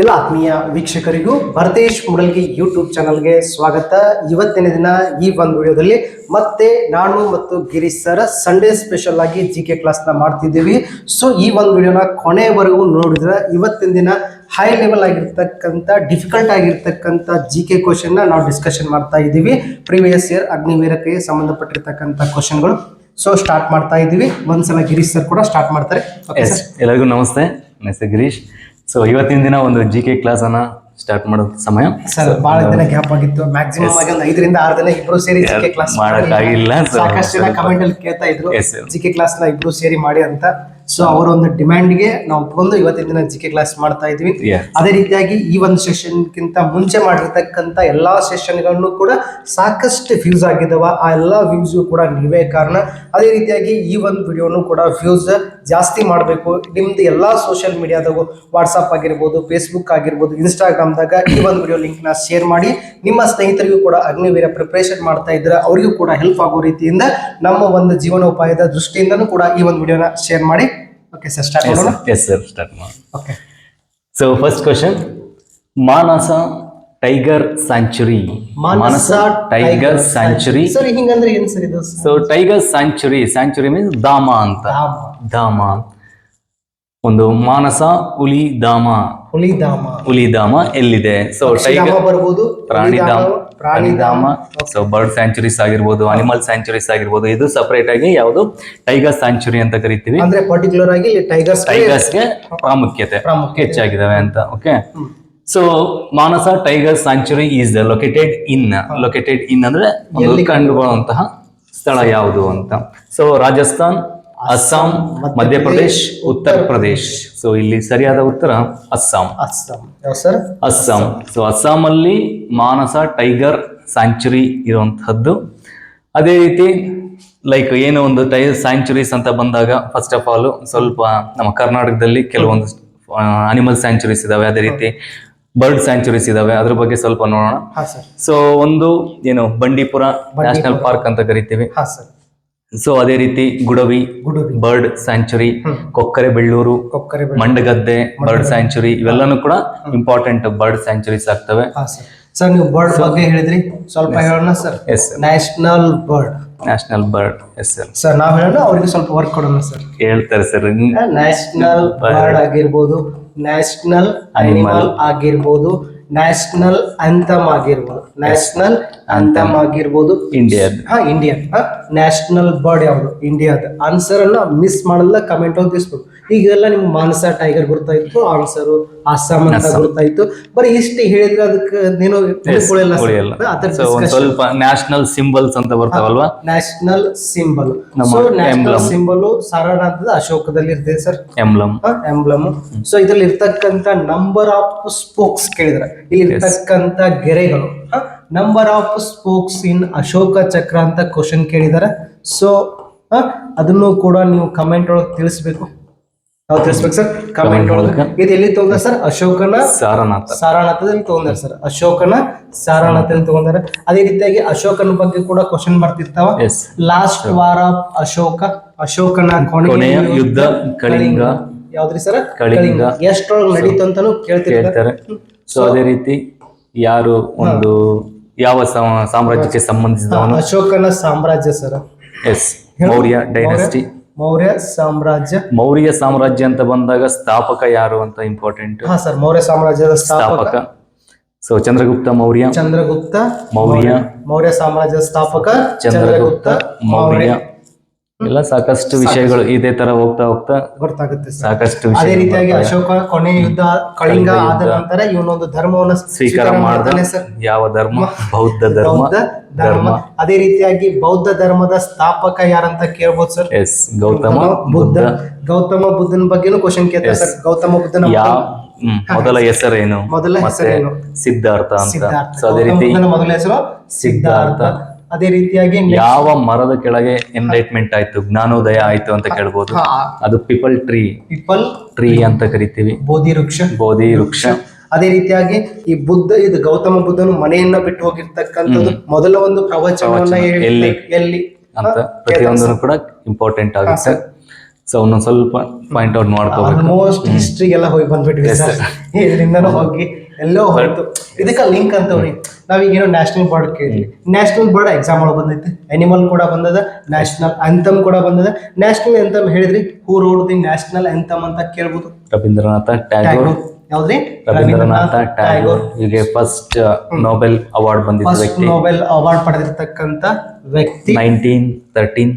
ಎಲ್ಲ ಆತ್ಮೀಯ ವೀಕ್ಷಕರಿಗೂ ಭರತೇಶ್ ಮುಡಲ್ಗಿ ಯೂಟ್ಯೂಬ್ ಚಾನಲ್ಗೆ ಸ್ವಾಗತ. ಇವತ್ತಿನ ದಿನ ಈ ಒಂದು ವಿಡಿಯೋದಲ್ಲಿ ಮತ್ತೆ ನಾನು ಮತ್ತು ಗಿರೀಶ್ ಸರ್ ಸಂಡೇ ಸ್ಪೆಷಲ್ ಆಗಿ ಜಿ ಕೆ ಕ್ಲಾಸ್ನ ಮಾಡ್ತಿದ್ದೀವಿ. ಸೊ ಈ ಒಂದು ವಿಡಿಯೋನ ಕೊನೆವರೆಗೂ ನೋಡಿದ್ರೆ ಇವತ್ತಿನ ದಿನ ಹೈ ಲೆವೆಲ್ ಆಗಿರ್ತಕ್ಕಂಥ ಡಿಫಿಕಲ್ಟ್ ಆಗಿರ್ತಕ್ಕಂಥ ಜಿ ಕೆ ಕ್ವಶನ್ನ ನಾವು ಡಿಸ್ಕಷನ್ ಮಾಡ್ತಾ ಇದ್ದೀವಿ. ಪ್ರೀವಿಯಸ್ ಇಯರ್ ಅಗ್ನಿವೀರಕ್ಕೆ ಸಂಬಂಧಪಟ್ಟಿರ್ತಕ್ಕಂಥ ಕ್ವಶನ್ಗಳು ಸೊ ಸ್ಟಾರ್ಟ್ ಮಾಡ್ತಾ ಇದ್ದೀವಿ. ಒಂದ್ಸಲ ಗಿರೀಶ್ ಸರ್ ಕೂಡ ಸ್ಟಾರ್ಟ್ ಮಾಡ್ತಾರೆ. ಎಲ್ಲರಿಗೂ ನಮಸ್ತೆ. ನಮಸ್ತೆ ಗಿರೀಶ್. ಸೊ ಇವತ್ತಿನ ದಿನ ಒಂದು ಜಿ ಕೆ ಕ್ಲಾಸ್ ಅನ್ನ ಸ್ಟಾರ್ಟ್ ಮಾಡೋ ಸಮಯ. ಸರ್ ಬಹಳ ದಿನ ಗ್ಯಾಪ್ ಆಗಿತ್ತು. ಮ್ಯಾಕ್ಸಿಮಮ್ ಆಗಿ ಒಂದು ಐದರಿಂದ ಆರು ದಿನ ಇಬ್ರು ಸೇರಿ ಜಿ ಕೆ ಕ್ಲಾಸ್ ಮಾಡಕ್ಕಾಗಿಲ್ಲ, ಸಾಕಷ್ಟು ಜನ ಕಮೆಂಟ್ ಅಲ್ಲಿ ಕೇಳ್ತಾ ಇದ್ರು. ಜಿ ಕೆ ಕ್ಲಾಸ್ನ ಇಬ್ರು ಸೇರಿ ಮಾಡಿ ಅಂತ. ಸೊ ಅವರ ಒಂದು ಡಿಮ್ಯಾಂಡ್ಗೆ ನಾವು ಬಂದು ಇವತ್ತಿನ ದಿನ ಜಿ ಕೆ ಕ್ಲಾಸ್ ಮಾಡ್ತಾ ಇದ್ವಿ ಅದೇ ರೀತಿಯಾಗಿ ಈ ಒಂದು ಸೆಷನ್ ಗಿಂತ ಮುಂಚೆ ಮಾಡಿರ್ತಕ್ಕಂಥ ಎಲ್ಲಾ ಸೆಷನ್ಗಳನ್ನು ಕೂಡ ಸಾಕಷ್ಟು ವ್ಯೂಸ್ ಆಗಿದಾವ. ಆ ಎಲ್ಲ ವ್ಯೂಸು ಕೂಡ ನೀವೇ ಕಾರಣ. ಅದೇ ರೀತಿಯಾಗಿ ಈ ಒಂದು ವಿಡಿಯೋನು ಕೂಡ ವ್ಯೂಸ್ ಜಾಸ್ತಿ ಮಾಡಬೇಕು. ನಿಮ್ದು ಎಲ್ಲ ಸೋಷಿಯಲ್ ಮೀಡಿಯಾದಾಗು ವಾಟ್ಸಪ್ ಆಗಿರ್ಬೋದು ಫೇಸ್ಬುಕ್ ಆಗಿರ್ಬೋದು ಇನ್ಸ್ಟಾಗ್ರಾಮ್ದಾಗ ಈ ಒಂದು ವಿಡಿಯೋ ಲಿಂಕ್ನ ಶೇರ್ ಮಾಡಿ. ನಿಮ್ಮ ಸ್ನೇಹಿತರಿಗೂ ಕೂಡ ಅಗ್ನಿವೀರ ಪ್ರಿಪ್ರೇಷನ್ ಮಾಡ್ತಾ ಇದ್ರೆ ಅವರಿಗೂ ಕೂಡ ಹೆಲ್ಪ್ ಆಗೋ ರೀತಿಯಿಂದ ನಮ್ಮ ಒಂದು ಜೀವನೋಪಾಯದ ದೃಷ್ಟಿಯಿಂದನೂ ಕೂಡ ಈ ಒಂದು ವಿಡಿಯೋನ ಶೇರ್ ಮಾಡಿ. ಓಕೆ ಸರ್ ಸ್ಟಾರ್ಟ್ ಮಾಡೋಣ? ಎಸ್ ಸರ್ ಸ್ಟಾರ್ಟ್ ಮಾಡೋಣ. Okay so first question Manas tiger sanctuary. Manas tiger sanctuary. Sir ಹಿಂಗಂದ್ರೆ ಏನು ಸರ್ ಇದು? So tiger sanctuary sanctuary means ಧಾಮ ಅಂತ. ಧಾಮ. ಒಂದು ಮಾನಸ ಹುಲಿ ಧಾಮ. ಹುಲಿಧಾಮ ಹುಲಿ ಧಾಮ ಎಲ್ಲಿದೆ? ಸೊ ಟೈಗರ್ ಬರ್ಬೋದು ಪ್ರಾಣಿಧಾಮ ಪ್ರಾಣಿಧಾಮ ಸೊ ಬರ್ಡ್ ಸ್ಯಾಂಚುರೀಸ್ ಆಗಿರ್ಬೋದು ಅನಿಮಲ್ ಸ್ಯಾಂಚುರೀಸ್ ಆಗಿರ್ಬೋದು ಇದು ಸಪರೇಟ್ ಆಗಿ ಯಾವುದು? ಟೈಗರ್ ಸ್ಯಾಂಚುರಿ ಅಂತ ಕರಿತೀವಿ. ಅಂದ್ರೆ ಪರ್ಟಿಕ್ಯುಲರ್ ಆಗಿ ಟೈಗರ್ಸ್ ಟೈಗರ್ಸ್ಗೆ ಪ್ರಾಮುಖ್ಯತೆ ಪ್ರಾಮುಖ್ಯ ಹೆಚ್ಚಾಗಿದಾವೆ ಅಂತ okay so Manas tiger sanctuary is located in located in ಅಂದ್ರೆ ಕಂಡುಬರುವಂತಹ ಸ್ಥಳ ಯಾವುದು ಅಂತ. ಸೊ ರಾಜಸ್ಥಾನ್ ಅಸ್ಸಾಂ ಮಧ್ಯಪ್ರದೇಶ್ ಉತ್ತರ ಪ್ರದೇಶ್. ಸೊ ಇಲ್ಲಿ ಸರಿಯಾದ ಉತ್ತರ ಅಸ್ಸಾಂ. ಅಸ್ಸಾಂ. ಸರ್? ಅಸ್ಸಾಂ. ಸೊ ಅಸ್ಸಾಂ ಅಲ್ಲಿ ಮಾನಸ ಟೈಗರ್ ಸ್ಯಾಂಚುರಿ ಇರುವಂತಹದ್ದು. ಅದೇ ರೀತಿ ಲೈಕ್ ಏನೋ ಒಂದು ಟೈ ಸ್ಯಾಂಚುರೀಸ್ ಅಂತ ಬಂದಾಗ ಫಸ್ಟ್ ಆಫ್ ಆಲ್ ಸ್ವಲ್ಪ ನಮ್ಮ ಕರ್ನಾಟಕದಲ್ಲಿ ಕೆಲವೊಂದು ಅನಿಮಲ್ ಸ್ಯಾಂಚುರೀಸ್ ಇದಾವೆ. ಅದೇ ರೀತಿ ಬರ್ಡ್ ಸ್ಯಾಂಚುರೀಸ್ ಇದಾವೆ. ಅದ್ರ ಬಗ್ಗೆ ಸ್ವಲ್ಪ ನೋಡೋಣ. ಸೊ ಒಂದು ಏನು ಬಂಡೀಪುರ ನ್ಯಾಷನಲ್ ಪಾರ್ಕ್ ಅಂತ ಕರಿತೀವಿ. ಸೊ ಅದೇ ರೀತಿ ಗುಡವಿ ಗುಡುಬಿ ಬರ್ಡ್ ಸ್ಯಾಂಚುರಿ ಕೊಕ್ಕರೆ ಬೆಳ್ಳೂರು ಕೊಕ್ಕರೆ ಮಂಡಗದ್ದೆ ಬರ್ಡ್ ಸ್ಯಾಂಚುರಿ ಇವೆಲ್ಲನೂ ಕೂಡ ಇಂಪಾರ್ಟೆಂಟ್ ಬರ್ಡ್ ಸ್ಯಾಂಚುರೀಸ್ ಆಗ್ತವೆ. ಹಾ ಸರ್ ಸರ್ ನೀವು ಬರ್ಡ್ ಬಗ್ಗೆ ಹೇಳಿದ್ರಿ. ಸ್ವಲ್ಪ ಹೇಳೋಣ sir yes national bird national bird yes sir sir ನಾವ್ ಹೇಳೋಣ ಅವ್ರಿಗೆ ಸ್ವಲ್ಪ ವರ್ಕ್ ಕೊಡೋಣ ಸರ್ ಹೇಳ್ತಾರೆ ಸರ್ ನ್ಯಾಷನಲ್ ಬರ್ಡ್ ಆಗಿರ್ಬೋದು ನ್ಯಾಷನಲ್ ಅನಿಮಲ್ ಆಗಿರ್ಬೋದು ನ್ಯಾಷನಲ್ ಅಂತಮ್ ಆಗಿರ್ಬೋದು ನ್ಯಾಷನಲ್ ಅಂತಮ್ ಆಗಿರ್ಬೋದು. ಇಂಡಿಯಾದ ಹಾ ಇಂಡಿಯನ್ ನ್ಯಾಷನಲ್ ಬರ್ಡ್ ಯಾವುದು? ಇಂಡಿಯಾದ ಆನ್ಸರ್ ಅನ್ನ ಮಿಸ್ ಮಾಡಲ್ಲ ಕಮೆಂಟ್ ಹೋಗಿ ತಿಳಿಸ್ಬೇಕು. ಈಗೆಲ್ಲ ನಿಮ್ಗೆ ಮಾನಸ ಟೈಗರ್ ಗೊತ್ತಾಯ್ತು ಆನ್ಸರು ಅಸ್ಸಾಂ ಅಂತ ಗೊತ್ತಾಯ್ತು ಬರೀ ಇಷ್ಟು ಹೇಳಿದ್ರೆ ಅದಕ್ಕೆ ನೀನು ಸ್ವಲ್ಪ ನ್ಯಾಷನಲ್ ಸಿಂಬಲ್ಸ್ ಅಂತ ಬರ್ತಾವಲ್ವಾ? National symbol so national symbol symbol ಅಂತ ಅಶೋಕದಲ್ಲಿ ಇರ್ತದೆ ಸರ್ ಎಂಬ್ಲಮ್ ಎಂಬ್ಲಮ್ ಸೊ ಇದ್ರಲ್ಲಿ ಇರ್ತಕ್ಕಂತ ನಂಬರ್ ಆಫ್ ಸ್ಪೋಕ್ಸ್ ಕೇಳಿದ್ರೆ ಇಲ್ಲಿ ಇರ್ತಕ್ಕಂತ ಗೆರೆಗಳು. Number of spokes in Ashoka Chakra ಅಂತ ಕ್ವಶನ್ ಕೇಳಿದ್ದಾರೆ ಸೊ ಅದನ್ನು ಕೂಡ ನೀವು ಕಮೆಂಟ್ ಒಳಗೆ ತಿಳಿಸ್ಬೇಕು. ನಾವು ತಿಳಿಸ್ಬೇಕು ಸರ್ ಕಮೆಂಟ್ ಒಳಗೆ. ಇದು ಎಲ್ಲಿ ತಗೊಂಡ ಸರ್ ಅಶೋಕನ ಸಾರನಾಥ. ಸಾರಾನಾಥದಲ್ಲಿ ತಗೊಂಡಾರ ಸರ್ ಅಶೋಕನ ಸಾರಾನಾಥದಲ್ಲಿ ತಗೊಂಡಾರ. ಅದೇ ರೀತಿಯಾಗಿ ಅಶೋಕನ ಬಗ್ಗೆ ಕೂಡ ಕ್ವಶನ್ ಬರ್ತಿರ್ತಾವ. ಲಾಸ್ಟ್ ವಾರ್ ಆಫ್ ಅಶೋಕ ಅಶೋಕನ ಕೊನೆಯ ಯುದ್ಧ. ಕಳಿಂಗ. ಯಾವ್ದ್ರಿ ಸರ್ ಕಳಿಂಗ. ಎಷ್ಟೊಳಗೆ ನಡೀತು ಅಂತಾನು ಕೇಳ್ತಿರ್ತಾರೆ. ಸೊ ಅದೇ ರೀತಿ ಯಾರು ಒಂದು ಯಾವ ಸಮ- ಸಾಮ್ರಾಜ್ಯಕ್ಕೆ ಸಂಬಂಧಿಸಿದವನು? ಅಶೋಕನ ಸಾಮ್ರಾಜ್ಯ sir. Yes. Maurya dynasty. Maurya ಸಾಮ್ರಾಜ್ಯ. ಮೌರ್ಯ ಸಾಮ್ರಾಜ್ಯ ಅಂತ ಬಂದಾಗ ಸ್ಥಾಪಕ ಯಾರು ಅಂತ ಇಂಪಾರ್ಟೆಂಟ್ ಹಾ ಸರ್. ಮೌರ್ಯ ಸಾಮ್ರಾಜ್ಯದ ಸ್ಥಾಪಕ. ಸ್ಥಾಪಕ. ಸೊ ಚಂದ್ರಗುಪ್ತ ಮೌರ್ಯ. ಚಂದ್ರಗುಪ್ತ ಮೌರ್ಯ. ಮೌರ್ಯ ಸಾಮ್ರಾಜ್ಯದ ಸ್ಥಾಪಕ ಚಂದ್ರಗುಪ್ತ ಮೌರ್ಯ. ಎಲ್ಲ ಸಾಕಷ್ಟು ವಿಷಯಗಳು ಇದೇ ತರ ಹೋಗ್ತಾ ಹೋಗ್ತಾ ಗೊತ್ತಾಗುತ್ತೆ ಸರ್. ಸಾಕಷ್ಟು ಅದೇ ರೀತಿಯಾಗಿ ಅಶೋಕ ಕೊನೆ ಯುದ್ಧ ಕಳಿಂಗ ಆದ ನಂತರ ಇವನೊಂದು ಧರ್ಮವನ್ನ ಸ್ವೀಕಾರ ಮಾಡಿದ ಮಾಡ್ತಾನೆ ಸರ್. ಯಾವ ಧರ್ಮ? ಬೌದ್ಧ ಧರ್ಮ. ಬೌದ್ಧ ಧರ್ಮ. ಅದೇ ರೀತಿಯಾಗಿ ಬೌದ್ಧ ಧರ್ಮದ ಸ್ಥಾಪಕ ಯಾರಂತ ಕೇಳ್ಬೋದು ಸರ್? ಎಸ್ ಗೌತಮ ಬುದ್ಧ. ಗೌತಮ ಬುದ್ಧನ ಬಗ್ಗೆನೂ ಕ್ವಶನ್ ಕೇಳ್ತಾರೆ ಸರ್. ಗೌತಮ ಬುದ್ಧನ ಯಾವ ಹ್ಮ್, ಮೊದಲ ಹೆಸರೇನು? ಮೊದಲ ಮತ್ತೆ ಹೆಸರೇನು? ಸಿದ್ಧಾರ್ಥ ಅಂತ. ಸಿದ್ಧಾರ್ಥ. ಸೊ ಅದೇ ಗೌತಮ ರೀತಿ ಬುದ್ಧನ ಮೊದಲ ಹೆಸರು ಸಿದ್ಧಾರ್ಥ. ಅದೇ ರೀತಿಯಾಗಿ ಯಾವ ಮರದ ಕೆಳಗೆ ಎನ್ಲೈಟ್ಮೆಂಟ್ ಆಯ್ತು ಜ್ಞಾನೋದಯ ಆಯ್ತು ಅಂತ ಕೇಳ್ಬೋದು. ಅದು ಪಿಪಲ್ ಟ್ರೀ ಪಿಪಲ್ ಟ್ರೀ ಅಂತ ಕರಿತೀವಿ. ಬೋಧಿ ವೃಕ್ಷ. ಬೋಧಿ ವೃಕ್ಷ. ಅದೇ ರೀತಿಯಾಗಿ ಈ ಬುದ್ಧ ಇದು ಗೌತಮ ಬುದ್ಧನು ಮನೆಯನ್ನ ಬಿಟ್ಟು ಹೋಗಿರ್ತಕ್ಕಂಥದ್ದು ಮೊದಲ ಒಂದು ಪ್ರವಚನವನ್ನ ಎಲ್ಲಿ? ಎಲ್ಲಿ? ಅಂತ ಪ್ರತಿಯೊಂದನ್ನು ಕೂಡ ಇಂಪಾರ್ಟೆಂಟ್ ಆಗುತ್ತೆ. ಸೊ ಅವನ್ನ ಸ್ವಲ್ಪ ಪಾಯಿಂಟ್ ಔಟ್ ಮಾಡ್ಕೋಬೇಕು. ಆಲ್ಮೋಸ್ಟ್ ಹಿಸ್ಟ್ರಿಗೆಲ್ಲ ಹೋಗಿ ಬಂದ್ಬಿಟ್ವಿ ಸರ್. ಇದರಿಂದನೂ ಹೋಗಿ ಎಲ್ಲೋ ಹೊರತು. ಇದಕ್ಕೆ ಲಿಂಕ್ ಅಂತವ್ರಿ ನಾವೀಗ ಏನೋ ನ್ಯಾಷನಲ್ ಬರ್ಡ್ ಕೇಳಿದ್ವಿ. ನ್ಯಾಷನಲ್ ಬರ್ಡ್ ಎಕ್ಸಾಮ್ ಒಳಗೆ ಬಂದೈತಿ. ಅನಿಮಲ್ ಕೂಡ ಬಂದದ ನ್ಯಾಷನಲ್ ಅಂತಮ್ ಕೂಡ ಬಂದದ. ನ್ಯಾಷನಲ್ ಅಂತಮ್ ಹೇಳಿದ್ರಿ who wrote the national anthem ಅಂತ ಕೇಳ್ಬೋದು. ರವೀಂದ್ರನಾಥ ಟ್ಯಾಗೋರ್. ಯಾವ್ದ್ರಿ? ರವೀಂದ್ರನಾಥ ಟ್ಯಾಗೋರ್. ಹೀಗೆ ಫಸ್ಟ್ ನೊಬೆಲ್ ಅವಾರ್ಡ್ ಬಂದಿದ್ದ ವ್ಯಕ್ತಿ. ನೊಬೆಲ್ ಅವಾರ್ಡ್ ಪಡೆದಿರ್ತಕ್ಕಂಥ ವ್ಯಕ್ತಿ. Nineteen thirteen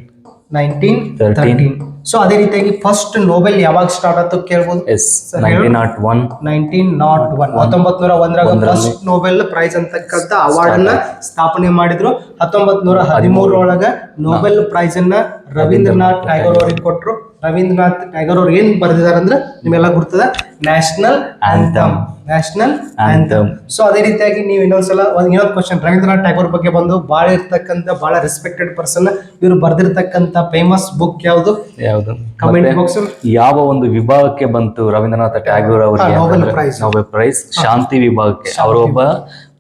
nineteen 13. Thirteen so ಅದೇ ರೀತಿಯಾಗಿ ಫಸ್ಟ್ ನೋಬೆಲ್ ಯಾವಾಗ ಸ್ಟಾರ್ಟ್ ಆಯ್ತು ಕೇಳ್ಬೋದು? Yes nineteen nought one nineteen nought one ಹತ್ತೊಂಬತ್ ನೂರ ಒಂದರಾಗ ಫಸ್ಟ್ ನೊಬೆಲ್ ಪ್ರೈಸ್ ಅಂತಕ್ಕಂಥ ಅವಾರ್ಡ್ ಅನ್ನ ಸ್ಥಾಪನೆ ಮಾಡಿದ್ರು. ಹತ್ತೊಂಬತ್ ನೂರ ಹದಿಮೂರರೊಳಗ ನೋಬೆಲ್ ಪ್ರೈಸ್ ಅನ್ನ ರವೀಂದ್ರನಾಥ್ ಟ್ಯಾಗೋರ್ ಅವರಿಗೆ ಕೊಟ್ರು. ರವೀಂದ್ರನಾಥ್ ಟ್ಯಾಗೋರ್ ಅವ್ರು ಏನ್ ಬರೆದಿದ್ದಾರೆ ಅಂದ್ರೆ ನಿಮ್ಮೆಲ್ಲ ಗುರ್ತದ? National anthem national anthem so ಅದೇ ರೀತಿಯಾಗಿ ನೀವು ಇನ್ನೊಂದ್ಸಲ ಒಂದ್ ಇನ್ನೊಂದು ಕ್ವಶನ್ ರವೀಂದ್ರನಾಥ್ ಟ್ಯಾಗೋರ್ ಬಗ್ಗೆ ಬಂದು ಬಹಳ ಇರ್ತಕ್ಕಂಥ ಬಹಳ ರೆಸ್ಪೆಕ್ಟೆಡ್ ಪರ್ಸನ್ ಇವ್ರು ಬರ್ದಿರ್ತಕ್ಕಂಥ ಫೇಮಸ್ ಬುಕ್ ಯಾವುದು? ಯಾವುದು? ಕಮೆಂಟ್ ಬಾಕ್ಸ್ ಯಾವ ಒಂದು ವಿಭಾಗಕ್ಕೆ ಬಂತು ರವೀಂದ್ರನಾಥ ಟ್ಯಾಗೋರ್ ಅವರಿಗೆ ನೋಬೆಲ್ ಪ್ರೈಸ್ ನೋಬೆಲ್ ಪ್ರೈಸ್ ಶಾಂತಿ ವಿಭಾಗಕ್ಕೆ. ಅವರು ಒಬ್ಬ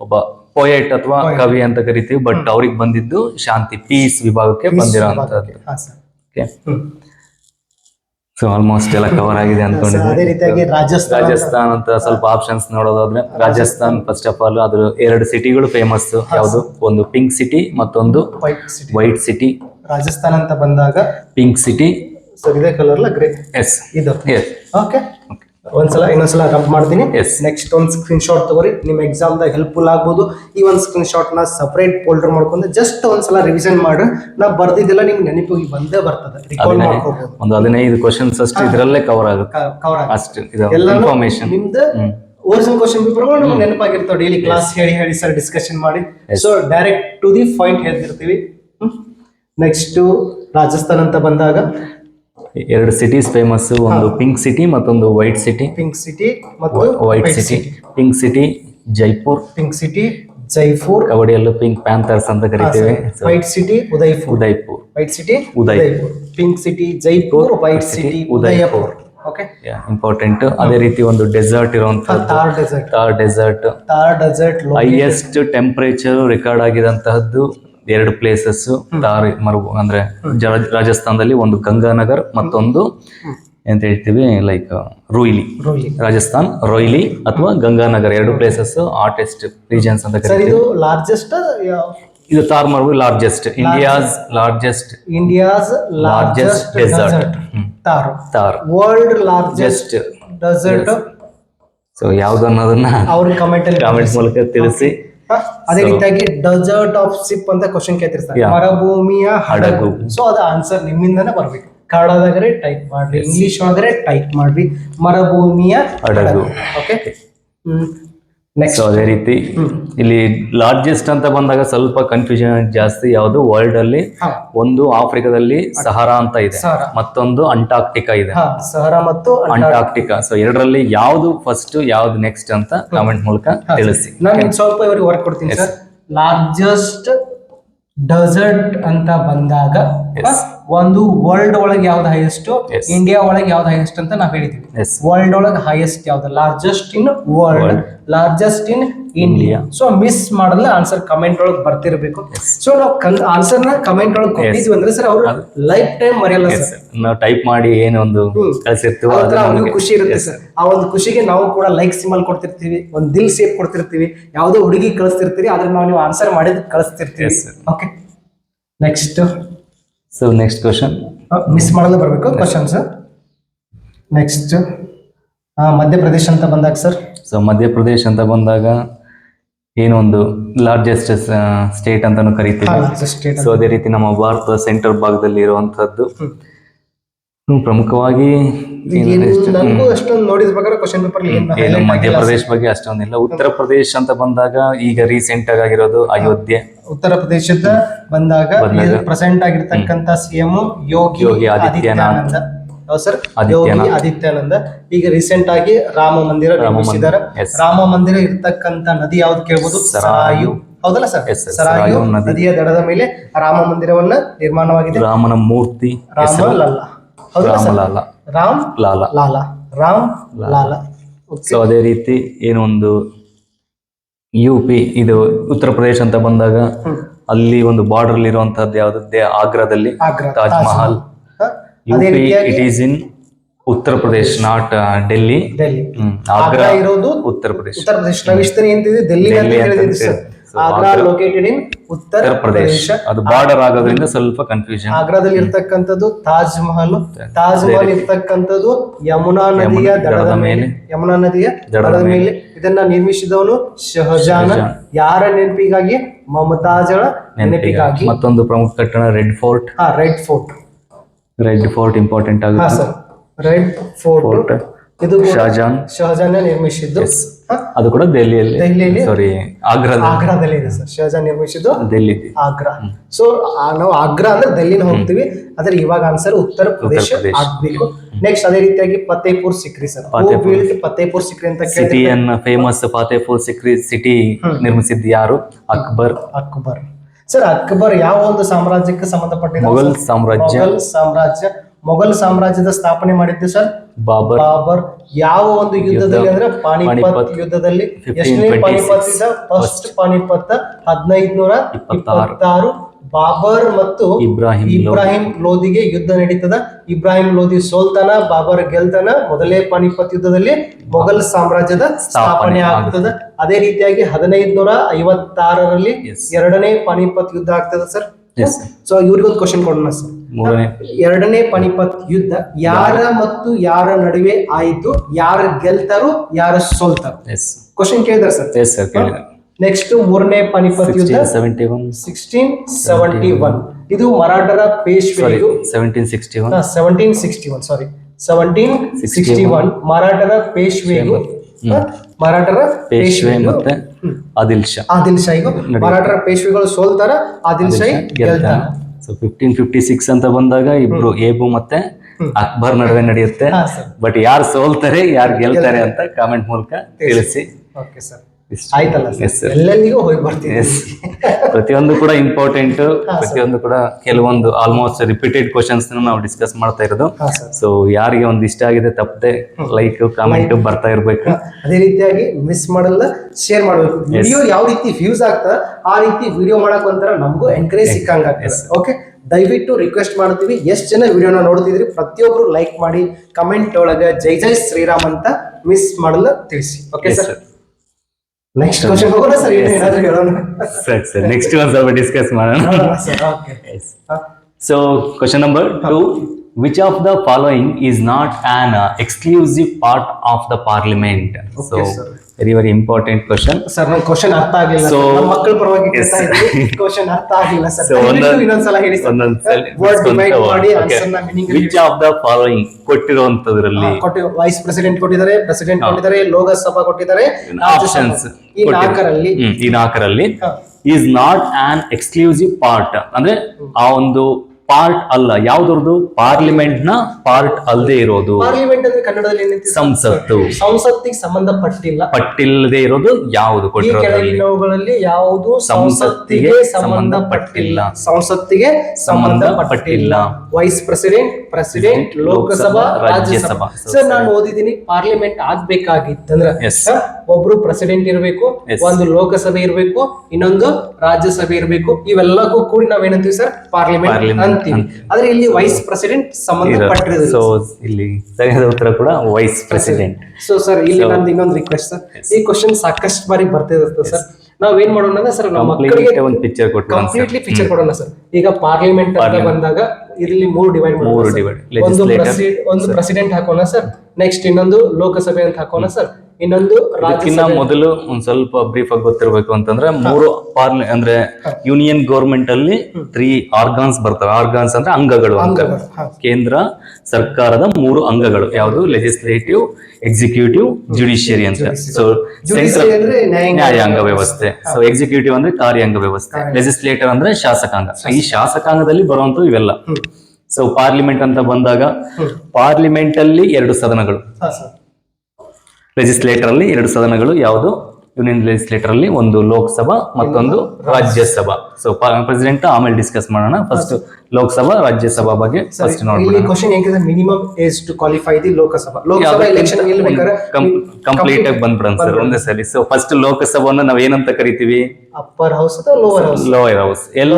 ಒಬ್ಬ ಪೋಯೆಟ್ ಅಥವಾ ಕವಿ ಅಂತ ಕರಿತೀವಿ ಬಟ್ ಅವ್ರಿಗೆ ಬಂದಿದ್ದು ಶಾಂತಿ ಪೀಸ್ ವಿಭಾಗಕ್ಕೆ ಬಂದಿರೋಂಥದ್ದು ಅಂತ ಸೊ ಆಲ್ಮೋಸ್ಟ್ ಎಲ್ಲ ಕವರ್ ಆಗಿದೆ ಅನ್ಕೊಂಡಿದ್ದೆ. ಅದೇ ರೀತಿಯಾಗಿ ರಾಜಸ್ಥಾನ ರಾಜಸ್ಥಾನ್ ಅಂತ ಸ್ವಲ್ಪ ಆಪ್ಷನ್ಸ್ ನೋಡೋದಾದ್ರೆ ರಾಜಸ್ಥಾನ್ ಫಸ್ಟ್ ಆಫ್ ಆಲ್ ಅದ್ರ ಎರಡು ಸಿಟಿಗಳು ಫೇಮಸ್ ಯಾವುದು? ಒಂದು ಪಿಂಕ್ ಸಿಟಿ ಮತ್ತೊಂದು white city white city Rajasthan ಅಂತ ಬಂದಾಗ ಪಿಂಕ್ ಸಿಟಿ ಸರ್ ಇದೇ ಕಲರ್ ಗ್ರೇ ಎಸ್ ಇದು. ಎಸ್ ಓಕೆ ಒಂದ್ಸಲ ಇನ್ನೊಂದ್ಸಲ ರಬ್ ಮಾಡ್ತೀನಿ. ನೆಕ್ಸ್ಟ್ ಒಂದು ಸ್ಕ್ರೀನ್ ಶಾಟ್ ತಗೋರಿ. ನಿಮ್ಮ ಎಕ್ಸಾಮ್ದಾಗ ಹೆಲ್ಪ್ಫುಲ್ ಆಗ್ಬೋದು. ಈ ಒಂದು ಸ್ಕ್ರೀನ್ ಶಾಟ್ನ ಸಪರೇಟ್ ಫೋಲ್ಡರ್ ಮಾಡ್ಕೊಂಡು ಜಸ್ಟ್ ಒಂದ್ಸಲ ರಿವಿಷನ್ ಮಾಡ್ರಿ. ನಾ ಬರ್ದಿದ್ದೆಲ್ಲ ನಿಮ್ಗೆ ನೆನಪಿಗೆ ಬಂದೇ ಬರ್ತದೆ. ರಿಕಾಲ್ ಮಾಡ್ಕೋಬಹುದು ಒಂದು ಹದಿನೈದು ಕ್ವಶನ್ಸ್ ಅಷ್ಟು ಇದರಲ್ಲೇ ಕವರ್ ಆಗುತ್ತೆ. ಕವರ್ ಅಷ್ಟು ಇನ್ಫಾರ್ಮೇಶನ್ ನಿಮ್ದು ಒರಿಜಿನಲ್ ಕ್ವಶನ್ ಪೇಪರ್ಗಳು ನಮ್ಗೆ ನೆನಪಾಗಿರ್ತಾವೆ. ಡೈಲಿ ಕ್ಲಾಸ್ ಹೇಳಿ ಹೇಳಿ ಸರ್ ಡಿಸ್ಕಷನ್ ಮಾಡಿ. So direct to the point ಹೇಳ್ತಿರ್ತೀವಿ. Next Rajasthan ಅಂತ ಬಂದಾಗ ಎರಡು ಸಿಟೀಸ್ ಫೇಮಸ್ ಒಂದು ಪಿಂಕ್ ಸಿಟಿ ಮತ್ತೊಂದು ವೈಟ್ ಸಿಟಿ ಪಿಂಕ್ ಸಿಟಿ ಮತ್ತು white city pink city Jaipur pink city Jaipur ಕಬಡ್ಡಿಯಲ್ಲೂ pink panthers ಅಂತ ಕರಿತೇವೆ. White city Udaipur Udaipur white city Udaipur. Pink city Jaipur white city Udaipur okay important ಅದೇ ರೀತಿ ಒಂದು desert ಇರುವಂತಹದ್ದು Thar desert Thar desert Thar desert highest temperature record ಆಗಿದಂತಹದ್ದು. ಎರಡು places ತಾರ್ ಮರು ಅಂದ್ರೆ ರಾಜಸ್ಥಾನದಲ್ಲಿ ಒಂದು ಗಂಗಾನಗರ್ ಮತ್ತೊಂದು ಎಂತ ಹೇಳ್ತೀವಿ ಲೈಕ್ ರೋಯ್ಲಿ. ರಾಜಸ್ಥಾನ್ ರೋಯ್ಲಿ ಅಥವಾ ಗಂಗಾನಗರ್ ಎರಡು ಪ್ಲೇಸಸ್ ಆರ್ಟೆಸ್ಟ್ ರೀಜನ್ಸ್ ಅಂತ ಇದು ಲಾರ್ಜೆಸ್ಟ್ ಇದು ತಾರ್ ಮರು largest India's largest India's largest desert. Thar Thar world largest desert so ಯಾವ್ದು ಅನ್ನೋದನ್ನ ಅವ್ರ ಕಮೆಂಟ್ ಕಾಮೆಂಟ್ ಮೂಲಕ ತಿಳಿಸಿ. ಅದೇ ರೀತಿಯಾಗಿ ಡೆಸರ್ಟ್ ಆಫ್ ಸಿಪ್ ಅಂತ ಕ್ವಶನ್ ಕೇಳ್ತಿರ್ತಾರೆ. ಮರಭೂಮಿಯ ಹಡಗು. ಹಡಗು. ಸೊ ಅದು ಆನ್ಸರ್ ನಿಮ್ಮಿಂದನೇ ಬರ್ಬೇಕು. ಕನ್ನಡದಾಗರೆ ಟೈಪ್ ಮಾಡ್ರಿ ಇಂಗ್ಲಿಷ್ ಒಳಗರೆ ಟೈಪ್ ಮಾಡ್ರಿ ಮರುಭೂಮಿಯ ಹಡಗು. ಓಕೆ ಸೊ ಅದೇ ರೀತಿ ಇಲ್ಲಿ ಲಾರ್ಜೆಸ್ಟ್ ಅಂತ ಬಂದಾಗ ಸ್ವಲ್ಪ ಕನ್ಫ್ಯೂಷನ್ ಜಾಸ್ತಿ ಯಾವುದು? ವರ್ಲ್ಡ್ ಅಲ್ಲಿ ಒಂದು ಆಫ್ರಿಕಾದಲ್ಲಿ ಸಹಾರಾ ಅಂತ ಇದೆ. ಮತ್ತೊಂದು ಅಂಟಾರ್ಕ್ಟಿಕಾ ಇದೆ. ಸಹರಾ ಮತ್ತು ಅಂಟಾರ್ಕ್ಟಿಕಾ ಸೊ ಎರಡರಲ್ಲಿ ಯಾವ್ದು ಫಸ್ಟ್ ಯಾವ್ದು ನೆಕ್ಸ್ಟ್ ಅಂತ ಕಾಮೆಂಟ್ ಮೂಲಕ ತಿಳಿಸಿ. ನಾನು ಸ್ವಲ್ಪ ಇವರಿಗೆ ವರ್ಕ್ ಕೊಡ್ತೀನಿ ಸರ್ ಲಾರ್ಜೆಸ್ಟ್ ಡೆಸರ್ಟ್ ಅಂತ ಬಂದಾಗ ಒಂದು ವರ್ಲ್ಡ್ ಒಳಗೆ ಯಾವ್ದು ಹೈಯೆಸ್ಟ್ Yes. ಇಂಡಿಯಾ ಒಳಗೆ ಯಾವ್ದು ಹೈಯೆಸ್ಟ್ ಅಂತ ನಾವು ಹೇಳಿದೀವಿ. Yes. ವರ್ಲ್ಡ್ ಒಳಗೆ ಹೈಯೆಸ್ಟ್ ಯಾವ್ದು? Largest in world World. Largest in India so miss ಮಾಡಲ್ಲ ಆನ್ಸರ್ ಕಮೆಂಟ್ ಒಳಗೆ ಬರ್ತಿರ್ಬೇಕು. ಸೊ ನಾವು ಆನ್ಸರ್ನ ಕಮೆಂಟ್ ಒಳಗೆ ಕೊಟ್ಟಿದ್ವಿ ಅಂದ್ರೆ ಸರ್ ಅವ್ರು ಲೈಫ್ ಟೈಮ್ ಮರೆಯಲ್ಲ ಸರ್ ನಾವು ಟೈಪ್ ಮಾಡಿ ಏನು ಒಂದು ಕಳಿಸಿರ್ತೀವೋ ಅದು ನಮಗೆ. ಖುಷಿ ಇರುತ್ತೆ ಸರ್ ಆ ಒಂದು ಖುಷಿಗೆ ನಾವು ಕೂಡ ಲೈಕ್ ಸಿಂಬಲ್ ಕೊಡ್ತಿರ್ತೀವಿ ಒಂದು ದಿಲ್ ಸೇಪ್ ಕೊಡ್ತಿರ್ತೀವಿ ಯಾವುದೋ ಹುಡುಗಿ ಕಳಿಸ್ತಿರ್ತೀವಿ ಆದ್ರೆ ನಾವು ನೀವು ಆನ್ಸರ್ ಮಾಡಿದ್ ಕಳಿಸ್ತಿರ್ತೀವಿ. Yes, sir. Okay next so next question miss ಮಾಡಲು ಬರಬೇಕು ಕ್ವಶನ್ ಸರ್ ನೆಕ್ಸ್ಟ್ ಮಧ್ಯಪ್ರದೇಶ ಅಂತ ಬಂದಾಗ ಸರ್ ಸೊ ಮಧ್ಯಪ್ರದೇಶ ಅಂತ ಬಂದಾಗ ಏನೋ ಒಂದು ಲಾರ್ಜೆಸ್ಟ್ ಸ್ಟೇಟ್ ಅಂತಾನು ಕರಿತೀವಿ. ಸ್ಟೇಟ್ ಸೊ ಅದೇ ರೀತಿ ನಮ್ಮ ಭಾರತದ ಸೆಂಟ್ರಲ್ ಭಾಗದಲ್ಲಿ ಇರುವಂತದ್ದು ಪ್ರಮುಖವಾಗಿ ಮಧ್ಯಪ್ರದೇಶ್ ಬಗ್ಗೆ ಅಷ್ಟೊಂದಿಲ್ಲ. ಉತ್ತರ ಪ್ರದೇಶ ಅಂತ ಬಂದಾಗ ಈಗ ರೀಸೆಂಟ್ ಆಗಿರೋದು ಅಯೋಧ್ಯೆ. ಉತ್ತರ ಪ್ರದೇಶದ ಬಂದಾಗ. ಪ್ರೆಸೆಂಟ್ ಆಗಿರ್ತಕ್ಕಂತ ಸಿಎಂ ಯೋಗಿ ಯೋಗಿ ಆದಿತ್ಯನಾಥ್. ಸರ್. ಯೋಗಿ ಆದಿತ್ಯಾನಂದ ಈಗ ರೀಸೆಂಟ್ ಆಗಿ ರಾಮ ಮಂದಿರ ರಾಮ ಮಂದಿರ, ನಿರ್ಮಿಸಿದ್ದಾರೆ. ರಾಮ ಮಂದಿರ ಇರ್ತಕ್ಕಂತ ನದಿ ಯಾವ್ದು ಕೇಳ್ಬೋದು? ಸರಾಯು. ಹೌದಲ್ಲ ಸರ್. ಸರಾಯು ನದಿಯ ದಡದ ಮೇಲೆ ರಾಮ ಮಂದಿರವನ್ನ ನಿರ್ಮಾಣವಾಗಿದೆ. ರಾಮನ ಮೂರ್ತಿ ರಾಮ ಲಾಲ. ಹೌದಲ್ಲ ಸರ್? ರಾಮ್ ಲಾಲ. ಲಾಲ. ರಾಮ್ ಲಾಲ. ಸೊ ಅದೇ ರೀತಿ ಏನೊಂದು ಯು ಪಿ ಇದು ಉತ್ತರ ಪ್ರದೇಶ ಅಂತ ಬಂದಾಗ ಅಲ್ಲಿ ಒಂದು ಬಾರ್ಡರ್ ಇರುವಂತಹದ್ದು ಯಾವ್ದು ಆಗ್ರಾದಲ್ಲಿ Taj Mahal. U P it is in Uttar Pradesh not Delhi Agra ಇರೋದು ಉತ್ತರ ಪ್ರದೇಶ. ಉತ್ತರ ಪ್ರದೇಶ. ನಾವು ಡೆಲ್ಲಿ ಆಗ್ರಾ- ಲೊಕೇಟೆಡ್ ಇನ್ ಉತ್ತರ ಪ್ರದೇಶ. ಅದು ಬಾರ್ಡರ್ ಆಗೋದ್ರಿಂದ ಸ್ವಲ್ಪ ಕನ್ಫ್ಯೂಷನ್ ಆಗ್ರಾದಲ್ಲಿ ಇರ್ತಕ್ಕಂಥದ್ದು ತಾಜ್ ಮಹಲ್. ತಾಜ್ ಮಹಲ್ ಇರ್ತಕ್ಕಂಥದ್ದು ಯಮುನಾ ನದಿಯ ದಡದ ಮೇಲೆ. ಯಮುನಾ ನದಿಯ ದಡದ ಮೇಲೆ. ಇದನ್ನ ನಿರ್ಮಿಸಿದವನು ಶಹಜಾನ. ಯಾರ ನೆನಪಿಗಾಗಿ? ಮಮತಾಜಳ ನೆನಪಿಗಾಗಿ. ಮತ್ತೊಂದು ಪ್ರಮುಖ ಕಟ್ಟಡ ರೆಡ್ ಫೋರ್ಟ್ ಹಾ red fort red fort important ಆಗುತ್ತೆ. ಸರ್. ರೆಡ್ ಫೋರ್ಟ್ ಇದು ಶಹಜಾನ್ ಶಹಜಾನ್ ನಿರ್ಮಿಸಿದ್ದು. ಅದು ಕೂಡ ದೆಹಲಿಯಲ್ಲಿ. ದೆಹಲಿಯಲ್ಲಿ? ಸಾರಿ ಆಗ್ರಾದಲ್ಲಿ. ಆಗ್ರಾದಲ್ಲಿ ಇದೆ ಸರ್. ಶಹಜಾನ್ ನಿರ್ಮಿಸಿದ್ದು ದೆಹಲಿ ಆಗ್ರಾ. ಸೊ ನಾವು ಆಗ್ರಾ ಅಂದ್ರೆ ದೆಹಲಿನ ಹೋಗ್ತೀವಿ. ಆದ್ರೆ ಇವಾಗ ಆನ್ಸರ್ ಉತ್ತರ ಪ್ರದೇಶ. ಆಗ್ಬೇಕು. ನೆಕ್ಸ್ಟ್ ಅದೇ ರೀತಿಯಾಗಿ ಫತೇಪುರ್ ಸಿಕ್ರಿ ಸರ್. ಫತೇಪುರ್. ಫತೇಪುರ್ ಸಿಕ್ರಿ ಅಂತ ಸಿಟಿಯನ್ನ ಫೇಮಸ್ ಫತೇಪುರ್ ಸಿಕ್ರಿ ಸಿಟಿ ನಿರ್ಮಿಸಿದ್ದು ಯಾರು? ಅಕ್ಬರ್. ಅಕ್ಬರ್. ಸರ್ ಅಕ್ಬರ್ ಯಾವ ಒಂದು ಸಾಮ್ರಾಜ್ಯಕ್ಕೆ ಸಂಬಂಧಪಟ್ಟಿದೆ ಮೊಘಲ್ ಸಾಮ್ರಾಜ್ಯ. ಮೊಘಲ್ ಸಾಮ್ರಾಜ್ಯ. ಮೊಘಲ್ ಸಾಮ್ರಾಜ್ಯದ ಸ್ಥಾಪನೆ ಮಾಡಿದ್ದು ಸರ್? ಬಾಬರ್. ಬಾಬರ್. ಯಾವ ಒಂದು ಯುದ್ಧದಲ್ಲಿ ಅಂದ್ರೆ ಪಾಣಿಪತ್ ಯುದ್ಧದಲ್ಲಿ? 1526 ಎಷ್ಟನೇ ಪಾಣಿಪತ್ ಫಸ್ಟ್ ಪಾಣಿಪತ್ ಹದಿನೈದುನೂರ ಇಪ್ಪತ್ತಾರು. ಬಾಬರ್ ಮತ್ತು ಇಬ್ರಾಹಿಂ ಇಬ್ರಾಹಿಂ ಲೋಧಿಗೆ ಯುದ್ಧ ನಡೀತದ. ಇಬ್ರಾಹಿಂ ಲೋಧಿ ಸೋಲ್ತಾನ ಬಾಬರ್ ಗೆಲ್ತಾನ. ಮೊದಲೇ ಪಾಣಿಪತ್ ಯುದ್ಧದಲ್ಲಿ ಮೊಘಲ್ ಸಾಮ್ರಾಜ್ಯದ ಸ್ಥಾಪನೆ ಆಗ್ತದ. ಅದೇ ರೀತಿಯಾಗಿ ಹದಿನೈದುನೂರ ಐವತ್ತಾರರಲ್ಲಿ ಎರಡನೇ ಪಾಣಿಪತ್ ಯುದ್ಧ ಆಗ್ತದ ಸರ್. ಸೊ ಇವ್ರಿಗೊಂದು ಕ್ವಶನ್ ಕೊಡೋಣ ಸರ್. ಮೂರನೇ. ಎರಡನೇ ಪಣಿಪತ್ ಯುದ್ಧ ಯಾರ ಮತ್ತು ಯಾರ ನಡುವೆ ಆಯಿತು? ಯಾರು ಗೆಲ್ತಾರೋ? ಯಾರು ಸೋಲ್ತಾರೋ? ಎಸ್. ಕ್ವಶನ್ ಕೇಳಿದ್ರೆ ಸರ್? ಎಸ್ ಸರ್ ಕೇಳಿದೆ. ನೆಕ್ಸ್ಟ್ ಮೂರನೇ ಪಣಿಪತ್ ಯುದ್ಧ. Seventy one sixteen seventy one ಇದು ಮರಾಠರ sorry ಪೇಶ್ವೆಗೂ seventeen sixty one seventeen sixty one sorry seventeen sixty one ಮರಾಠರ ಪೇಶ್ವೆಗೂ ಹ? ಮರಾಠರ ಪೇಶ್ವೆ ಮತ್ತೆ ಆದಿಲ್ ಶಾ. ಆದಿಲ್ ಶಾಹಿಗೂ ಮರಾಠರ ಪೇಶ್ವೆಗಳು ಸೋಲ್ತಾರ ಆದಿಲ್ ಶಾಹಿ ಗೆಲ್ತಾರ. ಸೊ ಫಿಫ್ಟೀನ್ ಫಿಫ್ಟಿ ಸಿಕ್ಸ್ ಅಂತ ಬಂದಾಗ ಇಬ್ರು ಏಬು ಮತ್ತೆ ಅಕ್ಬರ್ ನಡುವೆ ನಡೆಯುತ್ತೆ. ಬಟ್ ಯಾರು ಸೋಲ್ತಾರೆ ಯಾರು ಗೆಲ್ತಾರೆ ಅಂತ ಕಾಮೆಂಟ್ ಮೂಲಕ ತಿಳಿಸಿ. Okay sir. ಆಯ್ತಲ್ಲ. ಎಲ್ಲೆಲ್ಲಿಗೂ ಹೋಗಿ ಬರ್ತೀನಿ. ಪ್ರತಿಯೊಂದು ಕೂಡ ಇಂಪಾರ್ಟೆಂಟ್ ಪ್ರತಿಯೊಂದು ಕೂಡ ಕೆಲವೊಂದು ಆಲ್ಮೋಸ್ಟ್ ರಿಪೀಟೆಡ್ ಕ್ವಶನ್ಸ್ ನಾವು ಡಿಸ್ಕಸ್ ಮಾಡ್ತಾ ಇರೋದು. ಸೊ ಯಾರಿಗೆ ಒಂದು ಇಷ್ಟ ಆಗಿದೆ ತಪ್ಪದೆ ಲೈಕ್ ಕಾಮೆಂಟ್ ಬರ್ತಾ ಇರ್ಬೇಕು. ಅದೇ ರೀತಿಯಾಗಿ ಮಿಸ್ ಮಾಡಲ್ಲ ಶೇರ್ ಮಾಡಬೇಕು ವಿಡಿಯೋ ಯಾವ ರೀತಿ ವ್ಯೂಸ್ ಆಗ್ತದ ಆ ರೀತಿ ವಿಡಿಯೋ ಮಾಡಕ್ ಒಂಥರ ನಮಗೂ ಎನ್ಕರೇಜ್ ಸಿಕ್ಕಂಗ ಆಗ್ತದೆ ಓಕೆ ದಯವಿಟ್ಟು ರಿಕ್ವೆಸ್ಟ್ ಮಾಡ್ತೀವಿ. ಎಷ್ಟು ಜನ ವಿಡಿಯೋನ ನೋಡ್ತಿದ್ರಿ ಪ್ರತಿಯೊಬ್ರು ಲೈಕ್ ಮಾಡಿ ಕಮೆಂಟ್ ಒಳಗೆ ಜೈ ಜೈ ಶ್ರೀರಾಮ್ ಅಂತ ಮಿಸ್ ಮಾಡಲ್ಲ ತಿಳಿಸಿ. Okay sir. ನೆಕ್ಸ್ಟ್ ಕ್ವಶನ್ ಹೋಗೋಣ ಸರ್ ಏನಾದ್ರು ಹೇಳೋಣ ಸರಿ ಸರ್ ನೆಕ್ಸ್ಟ್ ಒಂದು ಸ್ವಲ್ಪ ಡಿಸ್ಕಸ್ ಮಾಡೋಣ sir okay So, question number two Which of the following is not an uh, exclusive part of the parliament? so, sir. Very, very important question sir ನನ್ question ಅರ್ಥ ಆಗಿಲ್ಲ so ನಮ್ಮ ಮಕ್ಕಳ ಪರವಾಗಿ sir question ಅರ್ಥ ಆಗಿಲ್ಲ sir ಒಂದು ಸಲ ಇನ್ನೊಂದ್ಸಲ ಹೇಳಿ ಒಂದೊಂದು ಸಲ Which of the following ಕೊಟ್ಟಿರುವಂತದ್ರಲ್ಲಿ? ಕೊಟ್ಟಿ ವೈಸ್ ಪ್ರೆಸಿಡೆಂಟ್ ಕೊಟ್ಟಿದ್ದಾರೆ ಪ್ರೆಸಿಡೆಂಟ್ ಕೊಟ್ಟಿದ್ದಾರೆ ಲೋಕಸಭಾ ಕೊಟ್ಟಿದ್ದಾರೆ ಆಪ್ಷನ್ಸ್ ಈ ನಾಲ್ಕರಲ್ಲಿ ಈ ನಾಲ್ಕರಲ್ಲಿ. Is not an exclusive part ಅಂದ್ರೆ ಆ ಒಂದು ಪಾರ್ಟ್ ಅಲ್ಲ. ಯಾವ್ದ್ರದ್ದು? ಪಾರ್ಲಿಮೆಂಟ್ನ ಪಾರ್ಟ್ ಅಲ್ಲದೆ ಇರೋದು. ಪಾರ್ಲಿಮೆಂಟ್ ಅಂದ್ರೆ ಕನ್ನಡದಲ್ಲಿ ಸಂಸತ್ತು. ಸಂಸತ್ತಿಗೆ ಸಂಬಂಧಪಟ್ಟಿಲ್ಲ. ಪಟ್ಟಿಲ್ಲದೆ ಇರೋದು ಯಾವುದು ಕೊಟ್ಟಿರೋದಲ್ಲಿ ಕೊಟ್ಟಿರೋದ್ರಲ್ಲಿ? ಯಾವುದು ಸಂಸತ್ತಿಗೆ ಸಂಬಂಧ ಸಂಬಂಧಪಟ್ಟಿಲ್ಲ. ಸಂಸತ್ತಿಗೆ ಸಂಬಂಧಪಟ್ಟಿಲ್ಲ. Vice president president Lok Sabha Rajya Sabha sir ನಾನು ಓದಿದ್ದೀನಿ ಪಾರ್ಲಿಮೆಂಟ್ ಆಗ್ಬೇಕಾಗಿತ್ತಂದ್ರ? ಒಬ್ರು ಪ್ರೆಸಿಡೆಂಟ್ ಇರಬೇಕು ಒಂದು ಲೋಕಸಭೆ ಇರಬೇಕು ಇನ್ನೊಂದು ರಾಜ್ಯಸಭೆ ಇರಬೇಕು. ಇವೆಲ್ಲಕ್ಕೂ ಕೂಡಿ ನಾವೇನಂತೀವಿ ಸರ್ ಪಾರ್ಲಿಮೆಂಟ್ ಅಂತೀವಿ. ಆದ್ರೆ ಇಲ್ಲಿ ವೈಸ್ ಪ್ರೆಸಿಡೆಂಟ್ ಸೊ ಸಂಬಂಧಪಟ್ಟಿರೋದು ಇಲ್ಲಿ. ಸರಿಯಾದ ಉತ್ತರ ಕೂಡ ವೈಸ್ ಪ್ರೆಸಿಡೆಂಟ್ ಸೊ ಸರ್ ಇಲ್ಲಿ ನಂದು ಇನ್ನೊಂದು ರಿಕ್ವೆಸ್ಟ್ ಸರ್ ಈ ಕ್ವಶನ್ ಸಾಕಷ್ಟು ಬಾರಿ ಬರ್ತಿರುತ್ತೆ ಸರ್ ನಾವ್ ಏನ್ ಮಾಡೋಣ ಅಂದ್ರೆ ಸರ್ ನಮ್ಮ ಮಕ್ಕಳಿಗೆ ಒಂದು ಪಿಕ್ಚರ್ ಕೊಟ್ಟು ಕಂಪ್ಲೀಟ್ಲಿ ಫೀಚರ್ ಕೊಡೋಣ ಸರ್ ಈಗ ಪಾರ್ಲಿಮೆಂಟ್ ಅಂತ ಬಂದಾಗ ಇಲ್ಲಿ ಮೂರು ಡಿವೈಡ್ ಮೂರು ಡಿವೈಡ್. ಒಂದು ಪ್ರೆಸಿಡೆಂಟ್ ಹಾಕೋಣ ಸರ್ ನೆಕ್ಸ್ಟ್ ಇನ್ನೊಂದು ಲೋಕಸಭೆ ಅಂತ ಹಾಕೋಣ ಸರ್ ಇನ್ನೊಂದು ರಾಜ್ಯಸಭೆ ಮೊದಲು ಒಂದ್ ಸ್ವಲ್ಪ ಬ್ರೀಫ್ ಆಗಿ ಗೊತ್ತಿರಬೇಕು ಅಂತಂದ್ರೆ ಮೂರು ಪಾರ್ಲಿ ಅಂದ್ರೆ ಯೂನಿಯನ್ ಗೌರ್ಮೆಂಟ್ ಅಲ್ಲಿ ತ್ರೀ ಆರ್ಗಾನ್ಸ್ ಬರ್ತವೆ. ಆರ್ಗಾನ್ಸ್ ಅಂದ್ರೆ ಅಂಗಗಳು ಅಂಗಗಳು, ಕೇಂದ್ರ ಸರ್ಕಾರದ ಮೂರು ಅಂಗಗಳು. ಯಾವುದು? ಲೆಜಿಸ್ಲೇಟಿವ್ ಎಕ್ಸಿಕ್ಯೂಟಿವ್ ಜುಡಿಷಿಯರಿ ಅಂತ. ಸೊ ಸೆಂಟ್ರಲ್ ನ್ಯಾಯಾಂಗ ವ್ಯವಸ್ಥೆ. ಸೊ ಎಕ್ಸಿಕ್ಯೂಟಿವ್ ಅಂದ್ರೆ ಕಾರ್ಯಾಂಗ ವ್ಯವಸ್ಥೆ. ಲೆಜಿಸ್ಲೇಟರ್ ಅಂದ್ರೆ ಶಾಸಕಾಂಗ. ಈ ಶಾಸಕಾಂಗದಲ್ಲಿ ಬರುವಂತ ಇವೆಲ್ಲ. ಸೊ ಪಾರ್ಲಿಮೆಂಟ್ ಅಂತ ಬಂದಾಗ ಪಾರ್ಲಿಮೆಂಟ್ ಅಲ್ಲಿ ಎರಡು ಸದನಗಳು. ಹಾ ಲೆಜಿಸ್ಲೇಟರ್ ಅಲ್ಲಿ ಎರಡು ಸದನಗಳು ಯಾವುದು? ಯೂನಿಯನ್ ಲೆಜಿಸ್ಲೇಟರ್ ಅಲ್ಲಿ ಒಂದು ಲೋಕಸಭಾ ಮತ್ತೊಂದು ರಾಜ್ಯಸಭಾ. ಸೊ ಪ್ರೆಸಿಡೆಂಟ್ ಆಮೇಲೆ ಡಿಸ್ಕಸ್ ಮಾಡೋಣ. ಫಸ್ಟ್ ಲೋಕಸಭಾ ರಾಜ್ಯಸಭಾ ಬಗ್ಗೆ first minimum age to qualify the Lok Sabha. Lok Sabha election ಎಲ್ಲಿ ಕಂಪ್ಲೀಟ್ ಆಗಿ ಬಂದ್ಬಿಡೋಣ ಸರ್ ಒಂದೇ ಸರಿ. ಸೊ ಫಸ್ಟ್ ಲೋಕಸಭಾವನ್ನ ನಾವ್ ಏನಂತ ಕರಿತೀವಿ? ಅಪ್ಪರ್ ಹೌಸ್ ಅಥವಾ lower house lower house L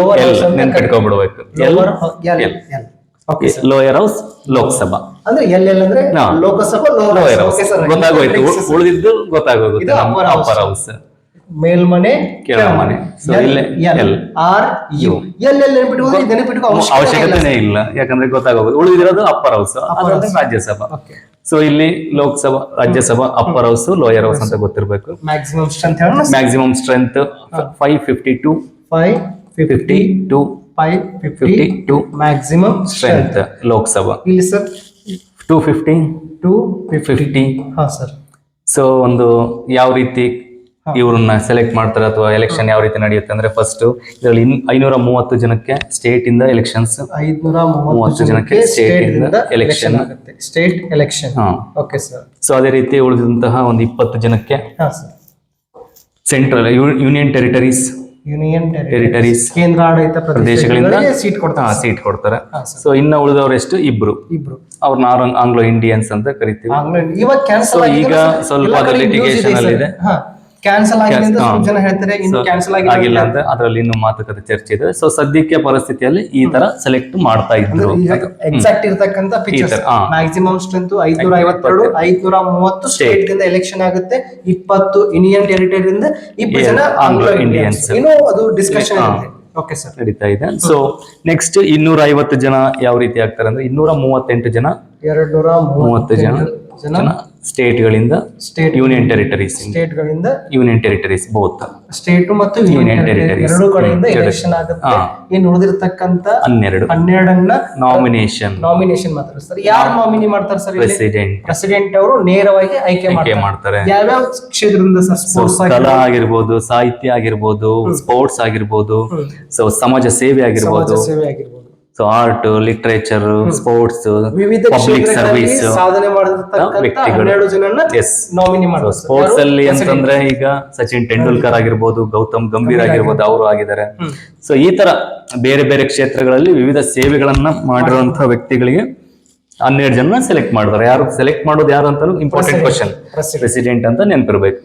L okay lower house Lok Sabha ಅಂದ್ರೆ ಎಲ್ಲೆಲ್ಲ ಅಂದ್ರೆ. ಲೋಕಸಭಾ ಲೋಯರ್ ಹೌಸ್ ಗೊತ್ತಾಗೋಯ್ತು ಉಳಿದಿದ್ದು ಗೊತ್ತಾಗೋಗುತ್ತೆ. ಅಪ್ಪರ್ ಹೌಸ್ ಮೇಲ್ಮನೆ ಕೆಳಮನೆ. ಆರ್ ಯು ಎಲ್ಲೆಲ್ಲ ನೆನಪಿಟ್ಕೋ ಅವಶ್ಯಕತೆನೇ ಇಲ್ಲ. ಯಾಕಂದ್ರೆ ಗೊತ್ತಾಗೋದು ಉಳಿದಿರೋದು ಅಪ್ಪರ್ ಹೌಸ್ ರಾಜ್ಯಸಭಾ. ಸೊ ಇಲ್ಲಿ Lok Sabha Rajya Sabha upper house lower house ಅಂತ ಗೊತ್ತಿರಬೇಕು. Maximum strength maximum strength five fifty two five fifty two five fifty two maximum strength Lok Sabha ಇಲ್ಲಿ sir two fifty two fifty ಹಾಂ sir so ಒಂದು ಯಾವ ರೀತಿ ಇವ್ರನ್ನ select ಮಾಡ್ತಾರೆ ಅಥವಾ ಎಲೆಕ್ಷನ್ ಯಾವ ರೀತಿ ನಡೆಯುತ್ತೆ ಅಂದ್ರೆ ಫಸ್ಟ್ ಇದರಲ್ಲಿ ಐನೂರ ಮೂವತ್ತು ಜನಕ್ಕೆ ಸ್ಟೇಟ್ ಇಂದ ಎಲೆಕ್ಷನ್ಸ್ ಐನೂರ ಮೂವತ್ತು ಜನಕ್ಕೆ ಸ್ಟೇಟ್ ಇಂದ ಎಲೆಕ್ಷನ್ ಆಗುತ್ತೆ. State election okay sir so ಅದೇ ರೀತಿ ಉಳಿದಂತಹ ಒಂದು ಇಪ್ಪತ್ತು ಜನಕ್ಕೆ central union territories union territories ಕೇಂದ್ರಾಡಳಿತ ಪ್ರದೇಶಗಳಿಂದ ಸೀಟ್ ಕೊಡ್ತಾರೆ. ಸೀಟ್ ಕೊಡ್ತಾರೆ. ಸೊ ಇನ್ನ ಉಳಿದವರೆಷ್ಟು? ಇಬ್ರು. ಇಬ್ರು. ಅವ್ರನ್ನ ಆಂಗ್ಲೋ ಇಂಡಿಯನ್ಸ್ ಅಂತ ಕರಿತೀವಿ. ಈಗ ಸ್ವಲ್ಪ ಅದರ litigation ಅಲ್ಲಿ ಇದೆ. ಕ್ಯಾನ್ಸಲ್ ಆಗಿದೆ ಅಂತ ಸ್ವಲ್ಪ ಜನ ಹೇಳ್ತಾರೆ ಇನ್ನು ಕ್ಯಾನ್ಸಲ್ ಆಗಿಲ್ಲ ಆಗಿಲ್ಲ ಅಂತ ಅದರಲ್ಲಿ ಇನ್ನು ಮಾತುಕತೆ ಚರ್ಚೆ ಇದೆ. ಸೊ ಸದ್ಯಕ್ಕೆ ಪರಿಸ್ಥಿತಿಯಲ್ಲಿ ಈ ತರ ಸೆಲೆಕ್ಟ್ ಮಾಡ್ತಾ ಇದ್ರು. ಎಕ್ಸಾಕ್ಟ್ ಇರ್ತಕ್ಕಂತ ಪಿಕ್ಚರ್ಸ್ ತರ, ಮ್ಯಾಕ್ಸಿಮಮ್ ಸ್ಟ್ರೆಂತ್ ಐದ್ನೂರ ಐವತ್ತೆರಡು ಐದ್ನೂರ ಮೂವತ್ತು ಸ್ಟೇಟ್ ಇಂದ ಎಲೆಕ್ಷನ್ ಆಗುತ್ತೆ. ಇಪ್ಪತ್ತು ಇಂಡಿಯನ್ ಟೆರಿಟರಿಯಿಂದ ಇಪ್ಪತ್ತು ಜನ ಆಂಗ್ಲೋ ಇಂಡಿಯನ್ಸ್. ಇನ್ನು ಅದು ಡಿಸ್ಕಷನ್ ಹಾ. ಇದೆ ಓಕೆ ಸರ್ ನಡೀತಾ ಇದೆ. ಸೊ ನೆಕ್ಸ್ಟ್ ಇನ್ನೂರ ಐವತ್ತು ಜನ ಯಾವ ರೀತಿ ಆಗ್ತಾರೆ ಅಂದ್ರೆ ಇನ್ನೂರ ಮೂವತ್ತೆಂಟು ಜನ ಎರಡ್ ನೂರ ಮೂವತ್ತು ಜನ. ಜನ ಜನ ಸ್ಟೇಟ್ ಯೂನಿಯನ್ ಟೆರಿಟರೀಸ್ ಸ್ಟೇಟ್ ಗಳಿಂದ ಯೂನಿಯನ್ ಟೆರಿಟರೀಸ್ ಬೋತ್. ಸ್ಟೇಟ್ ಮತ್ತು ಯೂನಿಯನ್ ಟೆರಿಟರೀಸ್ ಎರಡು ಕಡೆಯಿಂದ. ಎಲೆಕ್ಷನ್ ಆಗುತ್ತೆ. ಏನು ಉಳಿದಿರತಕ್ಕಂತ ಹನ್ನೆರಡು. ಹನ್ನೆರಡನ್ನ ನಾಮಿನೇಷನ್ ನಾಮಿನೇಷನ್ ಮಾಡ್ತಾರೆ ಸರ್. ಯಾರು ನಾಮಿನಿ ಮಾಡ್ತಾರೆ ಸರ್ ಪ್ರೆಸಿಡೆಂಟ್ ಪ್ರೆಸಿಡೆಂಟ್ ಅವರು ನೇರವಾಗಿ ಆಯ್ಕೆ ಮಾಡ್ತಾರೆ. ಯಾವ್ಯಾವ ಕ್ಷೇತ್ರದಿಂದ ಸರ್ ಸ್ಪೋರ್ಟ್ಸ್ ಕಲಾ ಆಗಿರ್ಬೋದು ಸಾಹಿತ್ಯ ಆಗಿರ್ಬೋದು ಸ್ಪೋರ್ಟ್ಸ್ ಆಗಿರ್ಬೋದು ಸೊ ಸಮಾಜ ಸೇವೆ ಆಗಿರ್ಬೋದು. ಸೇವೆ ಆಗಿರ್ಬೋದು. ಸೊ ಆರ್ಟ್ ಲಿಟ್ರೇಚರ್ ಸ್ಪೋರ್ಟ್ಸ್ ವಿವಿಧ ಪಬ್ಲಿಕ್ ಸರ್ವಿಸ್ ಸಾಧನೆ ಮಾಡಿರ್ತಕ್ಕಂಥ ಸ್ಪೋರ್ಟ್ಸ್ ಅಲ್ಲಿ. ಅಂತಂದ್ರೆ ಈಗ ಸಚಿನ್ ತೆಂಡೂಲ್ಕರ್ ಆಗಿರ್ಬೋದು ಗೌತಮ್ ಗಂಭೀರ್ ಆಗಿರ್ಬೋದು ಅವರು ಆಗಿದ್ದಾರೆ. ಸೊ ಈ ತರ ಬೇರೆ ಬೇರೆ ಕ್ಷೇತ್ರಗಳಲ್ಲಿ ವಿವಿಧ ಸೇವೆಗಳನ್ನ ಮಾಡಿರುವಂತಹ ವ್ಯಕ್ತಿಗಳಿಗೆ ಹನ್ನೆರಡು ಜನ ಸೆಲೆಕ್ಟ್ ಮಾಡ್ತಾರೆ ಯಾರು ಸೆಲೆಕ್ಟ್ ಮಾಡೋದು ಯಾರು ಅಂತ ಇಂಪಾರ್ಟೆಂಟ್ ಕ್ವಶನ್ ಪ್ರೆಸಿಡೆಂಟ್ ಅಂತ ನೆನಪಿರ್ಬೇಕು.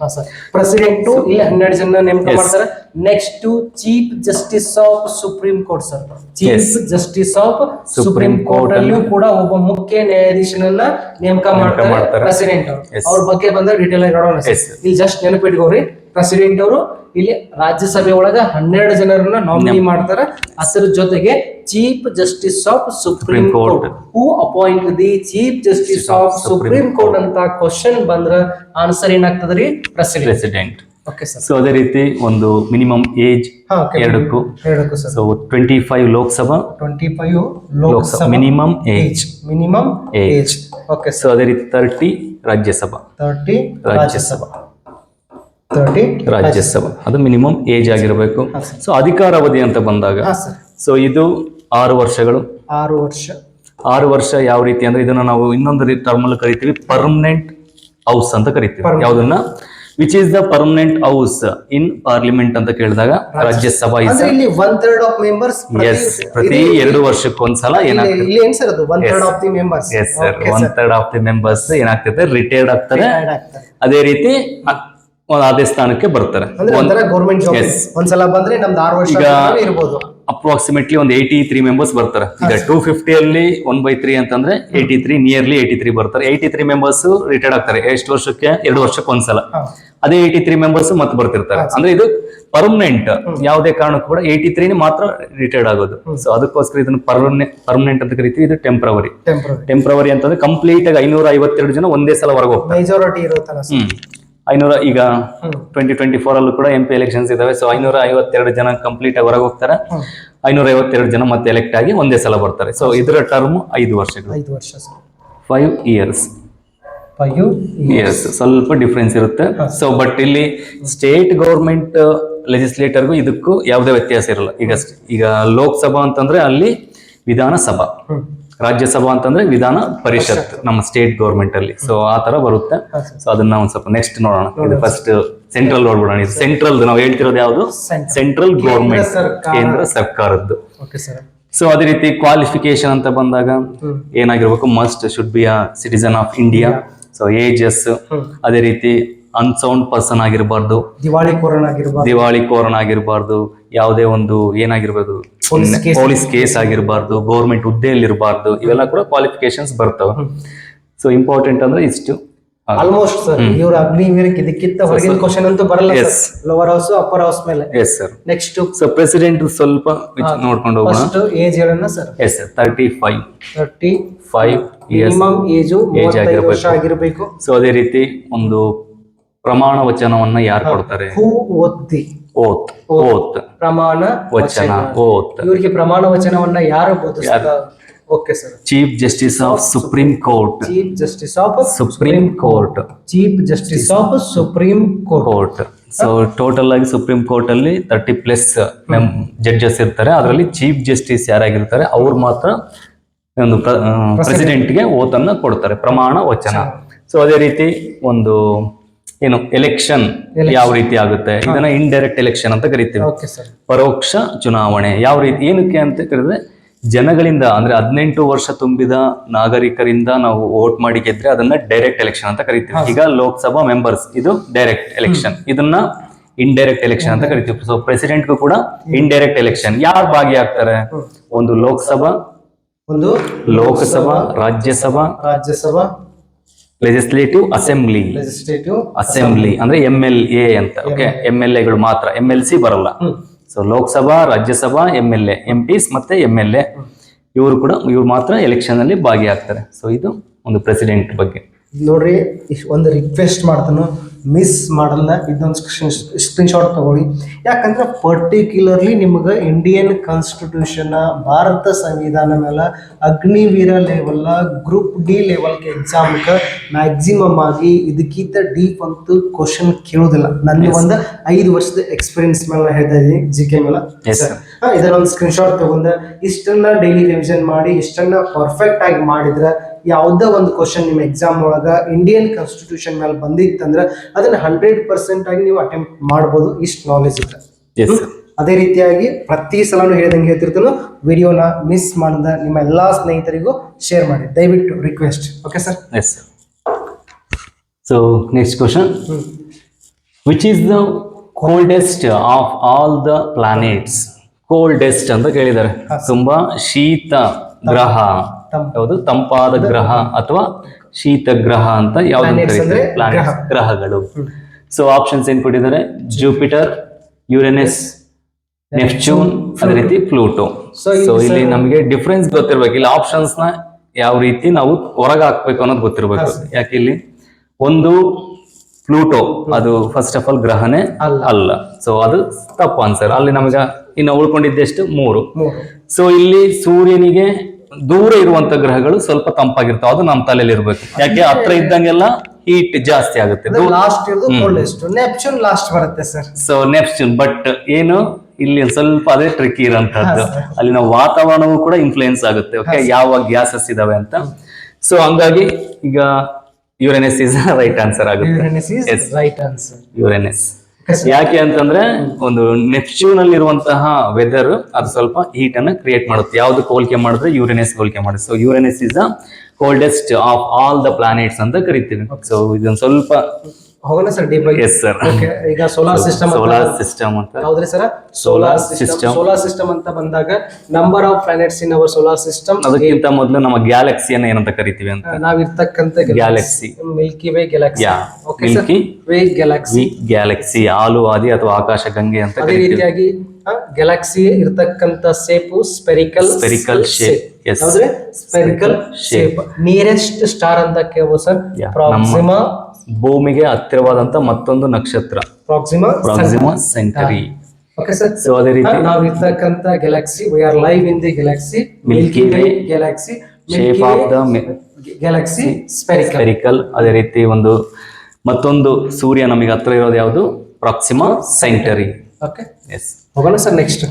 ಪ್ರೆಸಿಡೆಂಟ್ ಇಲ್ಲಿ ಹನ್ನೆರಡು ಜನ ನೇಮಕ ಮಾಡ್ತಾರೆ. Next chief justice of supreme court sir chief justice of supreme court ಅಲ್ಲಿ ಕೂಡ ಒಬ್ಬ ಮುಖ್ಯ ನ್ಯಾಯಾಧೀಶನನ್ನ ನೇಮಕ ಮಾಡ್ತಾರೆ. ಪ್ರೆಸಿಡೆಂಟ್. ಅವ್ರ. ಬಗ್ಗೆ ಬಂದ್ರೆ ಡೀಟೇಲ್ ಆಗಿ ನೋಡೋಣ ಇಲ್ಲಿ ಜಸ್ಟ್ ನೆನಪಿಟ್ಕೋರಿ ಪ್ರೆಸಿಡೆಂಟ್ ಅವರು ಇಲ್ಲಿ ರಾಜ್ಯಸಭೆ ಒಳಗ ಹನ್ನೆರಡು ಜನರನ್ನ ನಾಮಿನಿ ಮಾಡ್ತಾರೆ. ಅದರ ಜೊತೆಗೆ chief justice of supreme Supreme Court. Court who appoint the chief justice of supreme court ಅಂತ ಕ್ವಶನ್ ಬಂದ್ರ ಆನ್ಸರ್ ಏನಾಗ್ತದ್ರಿ ಪ್ರೆಸಿಡೆಂಟ್ ಸೊ ಅದೇ ರೀತಿ ಒಂದು ಮಿನಿಮಮ್ ಏಜ್ ಎರಡಕ್ಕೂ. So twenty five Lok Sabha. Twenty five Lok Sabha. Minimum age minimum. Age okay so ಅದೇ ರೀತಿ thirty Rajya Sabha thirty Rajya Sabha. Thirty Rajya Sabha ಅದು ಮಿನಿಮಮ್ ಏಜ್ ಆಗಿರಬೇಕು. So ಅಧಿಕಾರಾವಧಿ ಅಂತ ಬಂದಾಗ. ಸೊ ಇದು ಆರು ವರ್ಷಗಳು. ಆರು ವರ್ಷ. ಆರು ವರ್ಷ ಯಾವ ರೀತಿ ಅಂದ್ರೆ ಇದನ್ನ ನಾವು ಇನ್ನೊಂದು ರೀತಿ ಅಲ್ಲಿ ಕರಿತೀವಿ ಪರ್ಮನೆಂಟ್ ಹೌಸ್ ಅಂತ ಕರಿತೀವಿ. ಯಾವ್ದನ್ನ? Which is the permanent house in parliament ಅಂತ ಕೇಳಿದಾಗ ರಾಜ್ಯಸಭಾ ಇಲ್ಲಿ one third of members yes ಪ್ರತಿ ಎರಡು ವರ್ಷಕ್ಕೊಂದ್ಸಲ ಏನಾಗ್ತದೆ? ಆಫ್ ದಿ ಮೆಂಬರ್ಸ್ ಏನಾಗ್ತದೆ? ರಿಟೈರ್ಡ್ ಆಗ್ತಾರೆ. ಅದೇ ರೀತಿ ಅದೇ ಸ್ಥಾನಕ್ಕೆ ಬರ್ತಾರೆ. ಈಗ ಇರ್ಬೋದು. ಅಪ್ರಾಕ್ಸಿಮೇಟ್ಲಿ ಒಂದು ಏಯ್ಟಿ ತ್ರೀ ಮೆಂಬರ್ಸ್ ಬರ್ತಾರೆ. ಈಗ ಟೂ ಫಿಫ್ಟಿಯಲ್ಲಿ ಒನ್ ಬೈ ತ್ರೀ ಅಂತಂದ್ರೆ eighty three nearly eighty three ಬರ್ತಾರೆ. ಏಯ್ಟಿ ತ್ರೀ ಮೆಂಬರ್ಸ್ ರಿಟೈರ್ಡ್ ಆಗ್ತಾರೆ. ಎಷ್ಟು ವರ್ಷಕ್ಕೆ? ಎರಡು ವರ್ಷಕ್ಕೆ ಒಂದ್ಸಲ. ಅದೇ ಏಯ್ಟಿ ತ್ರೀ ಮೆಂಬರ್ಸ್ ಮತ್ತೆ ಬರ್ತಿರ್ತಾರೆ. ಅಂದ್ರೆ ಇದು ಪರ್ಮನೆಂಟ್ ಯಾವುದೇ ಕಾರಣಕ್ಕೂ ಕೂಡ ಏಯ್ಟಿ ತ್ರೀ ಮಾತ್ರ ರಿಟೈರ್ಡ್ ಆಗೋದು. ಸೊ ಅದಕ್ಕೋಸ್ಕರ ಇದನ್ನ ಪರ್ಮನೆಂಟ್ ಅಂತ ಕರಿತೀವಿ. ಇದು ಟೆಂಪ್ರವರಿ ಟೆಂಪ್ರವರಿ ಅಂತಂದ್ರೆ ಕಂಪ್ಲೀಟ್ ಆಗಿ ಐನೂರ ಐವತ್ತೆರಡು ಜನ ಒಂದೇ ಸಲ ಹೊರಗೆ ಹೋಗ್ತಾರೆ. ಐನೂರ ಈಗ. ಟ್ವೆಂಟಿ ಟ್ವೆಂಟಿ ಫೋರ್ ಅಲ್ಲೂ ಕೂಡ ಎಂ ಪಿ ಎಲೆಕ್ಷನ್ಸ್ ಇದಾವೆ. ಸೊ ಐನೂರ ಐವತ್ತೆರಡು ಜನ ಕಂಪ್ಲೀಟ್ ಆಗಿ ಹೊರಗೆ ಹೋಗ್ತಾರೆ. ಐನೂರ ಐವತ್ತೆರಡು ಜನ ಮತ್ತೆ ಎಲೆಕ್ಟ್ ಆಗಿ ಒಂದೇ ಸಲ ಬರ್ತಾರೆ. ಸೊ ಇದರ ಟರ್ಮ್ ಐದು ವರ್ಷಗಳು. ಐದು ವರ್ಷ ಫೈವ್ ಇಯರ್ಸ್ ಫೈವ್ ಇಯರ್ಸ್ ಸ್ವಲ್ಪ ಡಿಫ್ರೆನ್ಸ್ ಇರುತ್ತೆ. ಸೊ ಬಟ್ ಇಲ್ಲಿ ಸ್ಟೇಟ್ ಗೌರ್ಮೆಂಟ್ ಲೆಜಿಸ್ಲೇಟರ್ಗೂ ಇದಕ್ಕೂ ಯಾವುದೇ ವ್ಯತ್ಯಾಸ ಇರಲ್ಲ. ಈಗ ಈಗ ಲೋಕಸಭಾ ಅಂತಂದ್ರೆ ಅಲ್ಲಿ ವಿಧಾನಸಭಾ. ರಾಜ್ಯಸಭಾ ಅಂತಂದ್ರೆ ವಿಧಾನ ಪರಿಷತ್ ನಮ್ಮ ಸ್ಟೇಟ್ ಗೌರ್ಮೆಂಟ್ ಅಲ್ಲಿ. ಸೊ ಆ ತರ ಬರುತ್ತೆ. ಸೊ ಅದನ್ನ ಒಂದ್ ಸ್ವಲ್ಪ ನೆಕ್ಸ್ಟ್ ನೋಡೋಣ. ಇದು ಫಸ್ಟ್ ಸೆಂಟ್ರಲ್ ನೋಡ್ಬಿಡೋಣ. ಇದು ಸೆಂಟ್ರಲ್ ನಾವು ಹೇಳ್ತಿರೋದು ಯಾವುದು? ಸೆಂಟ್ರಲ್ ಗೌರ್ಮೆಂಟ್ ಕೇಂದ್ರ ಸರ್ಕಾರದ್ದು. ಸೊ ಅದೇ ರೀತಿ ಕ್ವಾಲಿಫಿಕೇಶನ್ ಅಂತ ಬಂದಾಗ. ಏನಾಗಿರ್ಬೇಕು? Must should be a citizen of India so ages ಅದೇ ರೀತಿ ಅನ್ಸೌಂಡ್ ಪರ್ಸನ್ ಆಗಿರಬಾರ್ದು. ದಿವಾಳಿ ಕೋರನ್ ದಿವಾಳಿ ಕೋರನ್ ಆಗಿರಬಾರ್ದು. ಯಾವುದೇ ಒಂದು ಏನಾಗಿರ್ಬೋದು ಪೊಲೀಸ್ ಕೇಸ್ ಆಗಿರಬಾರ್ದು. ಗೌರ್ಮೆಂಟ್ ಹುದ್ದೆಯಲ್ಲಿ ಇರಬಾರ್ದು ಇವೆಲ್ಲ ಕೂಡ ಕ್ವಾಲಿಫಿಕೇಶನ್ಸ್ ಬರ್ತವೆ. ಸೊ ಇಂಪಾರ್ಟೆಂಟ್ ಅಂದ್ರೆ ಇಷ್ಟು. ಆಲ್ಮೋಸ್ಟ್ ಸರ್ ಇವ್ರ ಅಗ್ನಿವೀರಕ್ಕೆ ಇದಕ್ಕಿಂತ ಹೊರಗಿನ ಕ್ವಶನ್ ಅಂತೂ ಬರಲ್ಲ. ಲೋವರ್ ಹೌಸ್ ಅಪ್ಪರ್ ಹೌಸ್ ಮೇಲೆ. Yes sir next so president ಸ್ವಲ್ಪ ನೋಡ್ಕೊಂಡು ಹೋಗೋಣ. ಏಜ್ ಹೇಳೋಣ sir yes sir thirty five thirty five minimum age age ಆಗಿರ್ಬೇಕು. ಸೊ ಅದೇ ರೀತಿ ಒಂದು ಪ್ರಮಾಣ ವಚನವನ್ನ ಯಾರು ಕೊಡ್ತಾರೆ? ಹೂ ಓದ್ತಿ ಓತ್. ಓತ್. ಪ್ರಮಾಣ ವಚನ. ಓತ್. ಇವರಿಗೆ ಪ್ರಮಾಣ ವಚನವನ್ನ ಯಾರು okay sir. Chief justice of supreme court. Chief justice of supreme court. Chief justice of supreme court court. So total ಆಗಿ ಸುಪ್ರೀಂ ಕೋರ್ಟ್ ಅಲ್ಲಿ ತರ್ಟಿ ಪ್ಲಸ್ ಜಡ್ಜಸ್ ಇರ್ತಾರೆ. ಅದರಲ್ಲಿ ಚೀಫ್ ಜಸ್ಟಿಸ್ ಯಾರಾಗಿರ್ತಾರೆ? ಅವ್ರು ಮಾತ್ರ ಒಂದು ಪ್ರೆಸಿಡೆಂಟ್ಗೆ ಓತನ್ನ ಕೊಡ್ತಾರೆ. ಪ್ರಮಾಣ ವಚನ. ಸೊ ಅದೇ ರೀತಿ ಒಂದು ಏನು ಎಲೆಕ್ಷನ್ ಯಾವ ರೀತಿ ಆಗುತ್ತೆ? ಇದನ್ನ ಇಂಡೈರೆಕ್ಟ್ ಎಲೆಕ್ಷನ್ ಅಂತ ಕರಿತೀವಿ. ಪರೋಕ್ಷ ಚುನಾವಣೆ ಯಾವ ರೀತಿ ಏನಕ್ಕೆ ಅಂತ ಕರೆದ್ರೆ ಜನಗಳಿಂದ ಅಂದ್ರೆ ಹದಿನೆಂಟು ವರ್ಷ ತುಂಬಿದ ನಾಗರಿಕರಿಂದ ನಾವು ವೋಟ್ ಮಾಡಿ ಗೆದ್ರೆ ಅದನ್ನ ಡೈರೆಕ್ಟ್ ಎಲೆಕ್ಷನ್ ಅಂತ ಕರಿತೀವಿ. ಈಗ ಲೋಕಸಭಾ ಮೆಂಬರ್ಸ್ ಇದು ಡೈರೆಕ್ಟ್ ಎಲೆಕ್ಷನ್ ಇದನ್ನ ಇಂಡೈರೆಕ್ಟ್ ಎಲೆಕ್ಷನ್ ಅಂತ ಕರಿತೀವಿ. ಸೊ ಪ್ರೆಸಿಡೆಂಟ್ಗೂ ಕೂಡ ಇಂಡೈರೆಕ್ಟ್ ಎಲೆಕ್ಷನ್ ಯಾರು ಭಾಗಿಯಾಗ್ತಾರೆ? ಒಂದು ಲೋಕಸಭಾ ಒಂದು Lok Sabha Rajya Sabha. Rajya Sabha legislative assembly legislative assembly ಅಂದ್ರೆ ಎಂ ಎಲ್ ಎ ಅಂತ ಓಕೆ ಎಂ ಎಲ್ ಎಗಳು ಮಾತ್ರ ಎಂ ಎಲ್ ಸಿ ಬರಲ್ಲ. So Lok Sabha Rajya Sabha M L A MPs ಮತ್ತೆ ಎಂ ಎಲ್ ಎ ಇವರು ಕೂಡ ಇವ್ರು ಮಾತ್ರ ಎಲೆಕ್ಷನ್ ಅಲ್ಲಿ ಭಾಗಿಯಾಗ್ತಾರೆ. ಸೊ ಇದು ಒಂದು ಪ್ರೆಸಿಡೆಂಟ್ ಬಗ್ಗೆ. ನೋಡ್ರಿ ಒಂದು ರಿಕ್ವೆಸ್ಟ್ ಮಾಡ್ತಾನು. ಮಿಸ್ ಮಾಡಲ್ಲ ಇದೊಂದು ಸ್ಕ್ರೀನ್ ಶಾಟ್ ತಗೊಳ್ಳಿ. ಯಾಕಂದ್ರೆ ಪರ್ಟಿಕ್ಯುಲರ್ಲಿ ನಿಮ್ಗೆ ಇಂಡಿಯನ್ ಕಾನ್ಸ್ಟಿಟ್ಯೂಷನ್ ಭಾರತ ಸಂವಿಧಾನ ಮೇಲೆ ಅಗ್ನಿವೀರ ಲೆವೆಲ್ ಗ್ರೂಪ್ ಡಿ ಲೆವೆಲ್ಗೆ ಎಕ್ಸಾಮ್ಗೆ ಮ್ಯಾಕ್ಸಿಮಮ್ ಆಗಿ ಇದಕ್ಕಿಂತ ಡೀಪ್ ಅಂತೂ ಕ್ವಶನ್ ಕೇಳೋದಿಲ್ಲ. ನನ್ನ ಒಂದು ಐದು ವರ್ಷದ ಎಕ್ಸ್ಪೀರಿಯನ್ಸ್ ಮೇಲೆ ನಾನು ಹೇಳ್ತಾ ಇದ್ದೀನಿ ಜಿ ಕೆ ಮೇಲೆ. ಇದನ್ನ ಒಂದು ಸ್ಕ್ರೀನ್ಶಾಟ್ ತಗೊಂಡ್ರೆ ತಗೊಂಡ. ಇಷ್ಟನ್ನ ಡೈಲಿ ರಿವಿಷನ್ ಮಾಡಿ ಇಷ್ಟನ್ನ ಪರ್ಫೆಕ್ಟ್ ಆಗಿ ಮಾಡಿದ್ರೆ ಯಾವುದೇ ಒಂದು ಕ್ವಶನ್ ನಿಮ್ಮ ಎಕ್ಸಾಮ್ ಒಳಗ ಇಂಡಿಯನ್ ಕಾನ್ಸ್ಟಿಟ್ಯೂಷನ್ ಮೇಲೆ ಬಂದಿತ್ತಂದ್ರೆ ಅದನ್ನ ಹಂಡ್ರೆಡ್ ಪರ್ಸೆಂಟ್ ಆಗಿ ನೀವು ಅಟೆಂಪ್ಟ್ ಮಾಡ್ಬೋದು ಇಷ್ಟು ನಾಲೆಜ್ ಇದೆ ಎಸ್ ಅದೇ ರೀತಿಯಾಗಿ ಪ್ರತಿ ಸಲನೂ ಹೇಳ್ದಂಗೆ ಹೇಳ್ತಿರ್ತಾನೋ ವಿಡಿಯೋನ ಮಿಸ್ ಮಾಡಿದ ನಿಮ್ಮ ಎಲ್ಲಾ ಸ್ನೇಹಿತರಿಗೂ ಶೇರ್ ಮಾಡಿ. ದಯವಿಟ್ಟು request okay sir yes so next question which is the coldest of all the planets coldest ಅಂತ ಕೇಳಿದ್ದಾರೆ. ತುಂಬಾ ಶೀತ ಗ್ರಹ. ಯಾವುದು? ತಂಪಾದ ಗ್ರಹ ಅಥವಾ ಶೀತ ಗ್ರಹ ಅಂತ ಯಾವ್ದು ಪ್ಲಾನೆಟ್ಸ್ ಗ್ರಹಗಳು. ಸೊ ಆಪ್ಷನ್ಸ್ ಏನ್ ಕೊಟ್ಟಿದ್ದಾರೆ? ಜೂಪಿಟರ್ ಯುರೆನಸ್ ನೆಪ್ಚೂನ್ ಅದೇ ರೀತಿ ಪ್ಲೂಟೋ ಸೊ ಇಲ್ಲಿ ನಮಗೆ ಡಿಫ್ರೆನ್ಸ್ ಗೊತ್ತಿರ್ಬೇಕು. ಇಲ್ಲಿ ಆಪ್ಷನ್ಸ್ನ ಯಾವ ರೀತಿ ನಾವು ಹೊರಗೆ ಹಾಕ್ಬೇಕು ಅನ್ನೋದು ಗೊತ್ತಿರ್ಬೇಕು. ಯಾಕೆ ಇಲ್ಲಿ? ಒಂದು ಪ್ಲೂಟೋ ಅದು ಫಸ್ಟ್ ಆಫ್ ಆಲ್ ಗ್ರಹನೇ ಅಲ್ಲ. ಸೊ ಅದು ತಪ್ಪು ಆನ್ಸರ್ ಅಲ್ಲಿ ನಮಗೆ ಇನ್ನು ಉಳ್ಕೊಂಡಿದ್ದೆಷ್ಟು? ಮೂರು. ಸೊ ಇಲ್ಲಿ ಸೂರ್ಯನಿಗೆ ದೂರ ಇರುವಂತ ಗ್ರಹಗಳು ಸ್ವಲ್ಪ ತಂಪಾಗಿರ್ತಾವ ಅದು ನಮ್ಮ ತಲೆಯಲ್ಲಿ ಇರ್ಬೇಕು. ಯಾಕೆ? ಹತ್ರ ಇದ್ದಂಗೆಲ್ಲ ಹೀಟ್ ಜಾಸ್ತಿ ಆಗುತ್ತೆ. ಲಾಸ್ಟ್ ನೆಪ್ಚೂನ್ ಲಾಸ್ಟ್ ಬರುತ್ತೆ ಸರ್ ಸೊ ನೆಪ್ಚೂನ್ ಬಟ್ ಏನು? ಇಲ್ಲಿ ಒಂದ್ ಸ್ವಲ್ಪ ಅದೇ ಟ್ರಿಕ್ ಇರೋಂಥದ್ದು ಅಲ್ಲಿನ ವಾತಾವರಣವೂ ಕೂಡ ಇನ್ಫ್ಲೂಯೆನ್ಸ್ ಆಗುತ್ತೆ. ಓಕೆ ಯಾವ ಗ್ಯಾಸಸ್ ಇದಾವೆ ಅಂತ. ಸೊ ಹಂಗಾಗಿ ಈಗ ಯುರೆನೆಸ್ ಇಸ್ ರೈಟ್ ಆನ್ಸರ್ ಆಗುತ್ತೆ. ಯುರೇನಸ್. ಯಾಕೆ ಅಂತಂದ್ರೆ ಒಂದು ನೆಪ್ಚೂನ್ ಅಲ್ಲಿ ಇರುವಂತಹ ವೆದರ್ ಅದು ಸ್ವಲ್ಪ ಹೀಟ್ ಅನ್ನ ಕ್ರಿಯೇಟ್ ಮಾಡುತ್ತೆ. ಯಾವ್ದು ಹೋಲಿಕೆ ಮಾಡಿದ್ರೆ ಯೂರಿನಸ್ ಹೋಲಿಕೆ ಮಾಡುತ್ತೆ. So Uranus is the coldest of all the planets ಅಂತ ಕರಿತೀವಿ. ಸೊ ಇದೊಂದು ಸ್ವಲ್ಪ ಹೋಗೋಣ sir deep yes sir okay ಈಗ ಸೋಲಾರ್ ಸಿಸ್ಟಮ್ ಸೋಲಾರ್ ಸಿಸ್ಟಮ್ ಅಂತ. ಹೌದ್ರಿ sir solar system solar system ಅಂತ ಬಂದಾಗ number of planets in our solar system ಅದಕ್ಕಿಂತ ಮೊದಲು ನಮ್ಮ ಗ್ಯಾಲಕ್ಸಿಯನ್ನ ಏನಂತ ಕರಿತೀವಿ ಅಂತ. ನಾವು ಇರ್ತಕ್ಕಂತ galaxy milky way galaxy. Okay milky way galaxy galaxy ಹಾಲು ಆದಿ ಅಥವಾ ಆಕಾಶ ಗಂಗೆ ಅಂತ ಅದೇ ರೀತಿಯಾಗಿ ಗ್ಯಾಲಕ್ಸಿ ಇರ್ತಕ್ಕಂತ shape spherical spherical shape spherical shape nearest star ಅಂತ ಕೇಳ್ಬೋದು ಸರ್. ಪ್ರಾಕ್ಸಿಮಾ ಭೂಮಿಗೆ ಹತ್ತಿರವಾದಂತ ಮತ್ತೊಂದು ನಕ್ಷತ್ರ. Proxima Proxima Centauri okay sir so ಅದೇ ರೀತಿ ನಾವು ಇರ್ತಕ್ಕಂತ galaxy we are live in the galaxy milky way. Galaxy shape of the galaxy spherical spherical ಅದೇ ರೀತಿ ಒಂದು ಮತ್ತೊಂದು ಸೂರ್ಯ ನಮಗೆ ಹತ್ರ ಇರೋದು ಯಾವುದು? ಪ್ರಾಕ್ಸಿಮಾ ಸೆಂಟರಿ ಓಕೆ ಎಸ್ ಹೋಗೋಣ sir next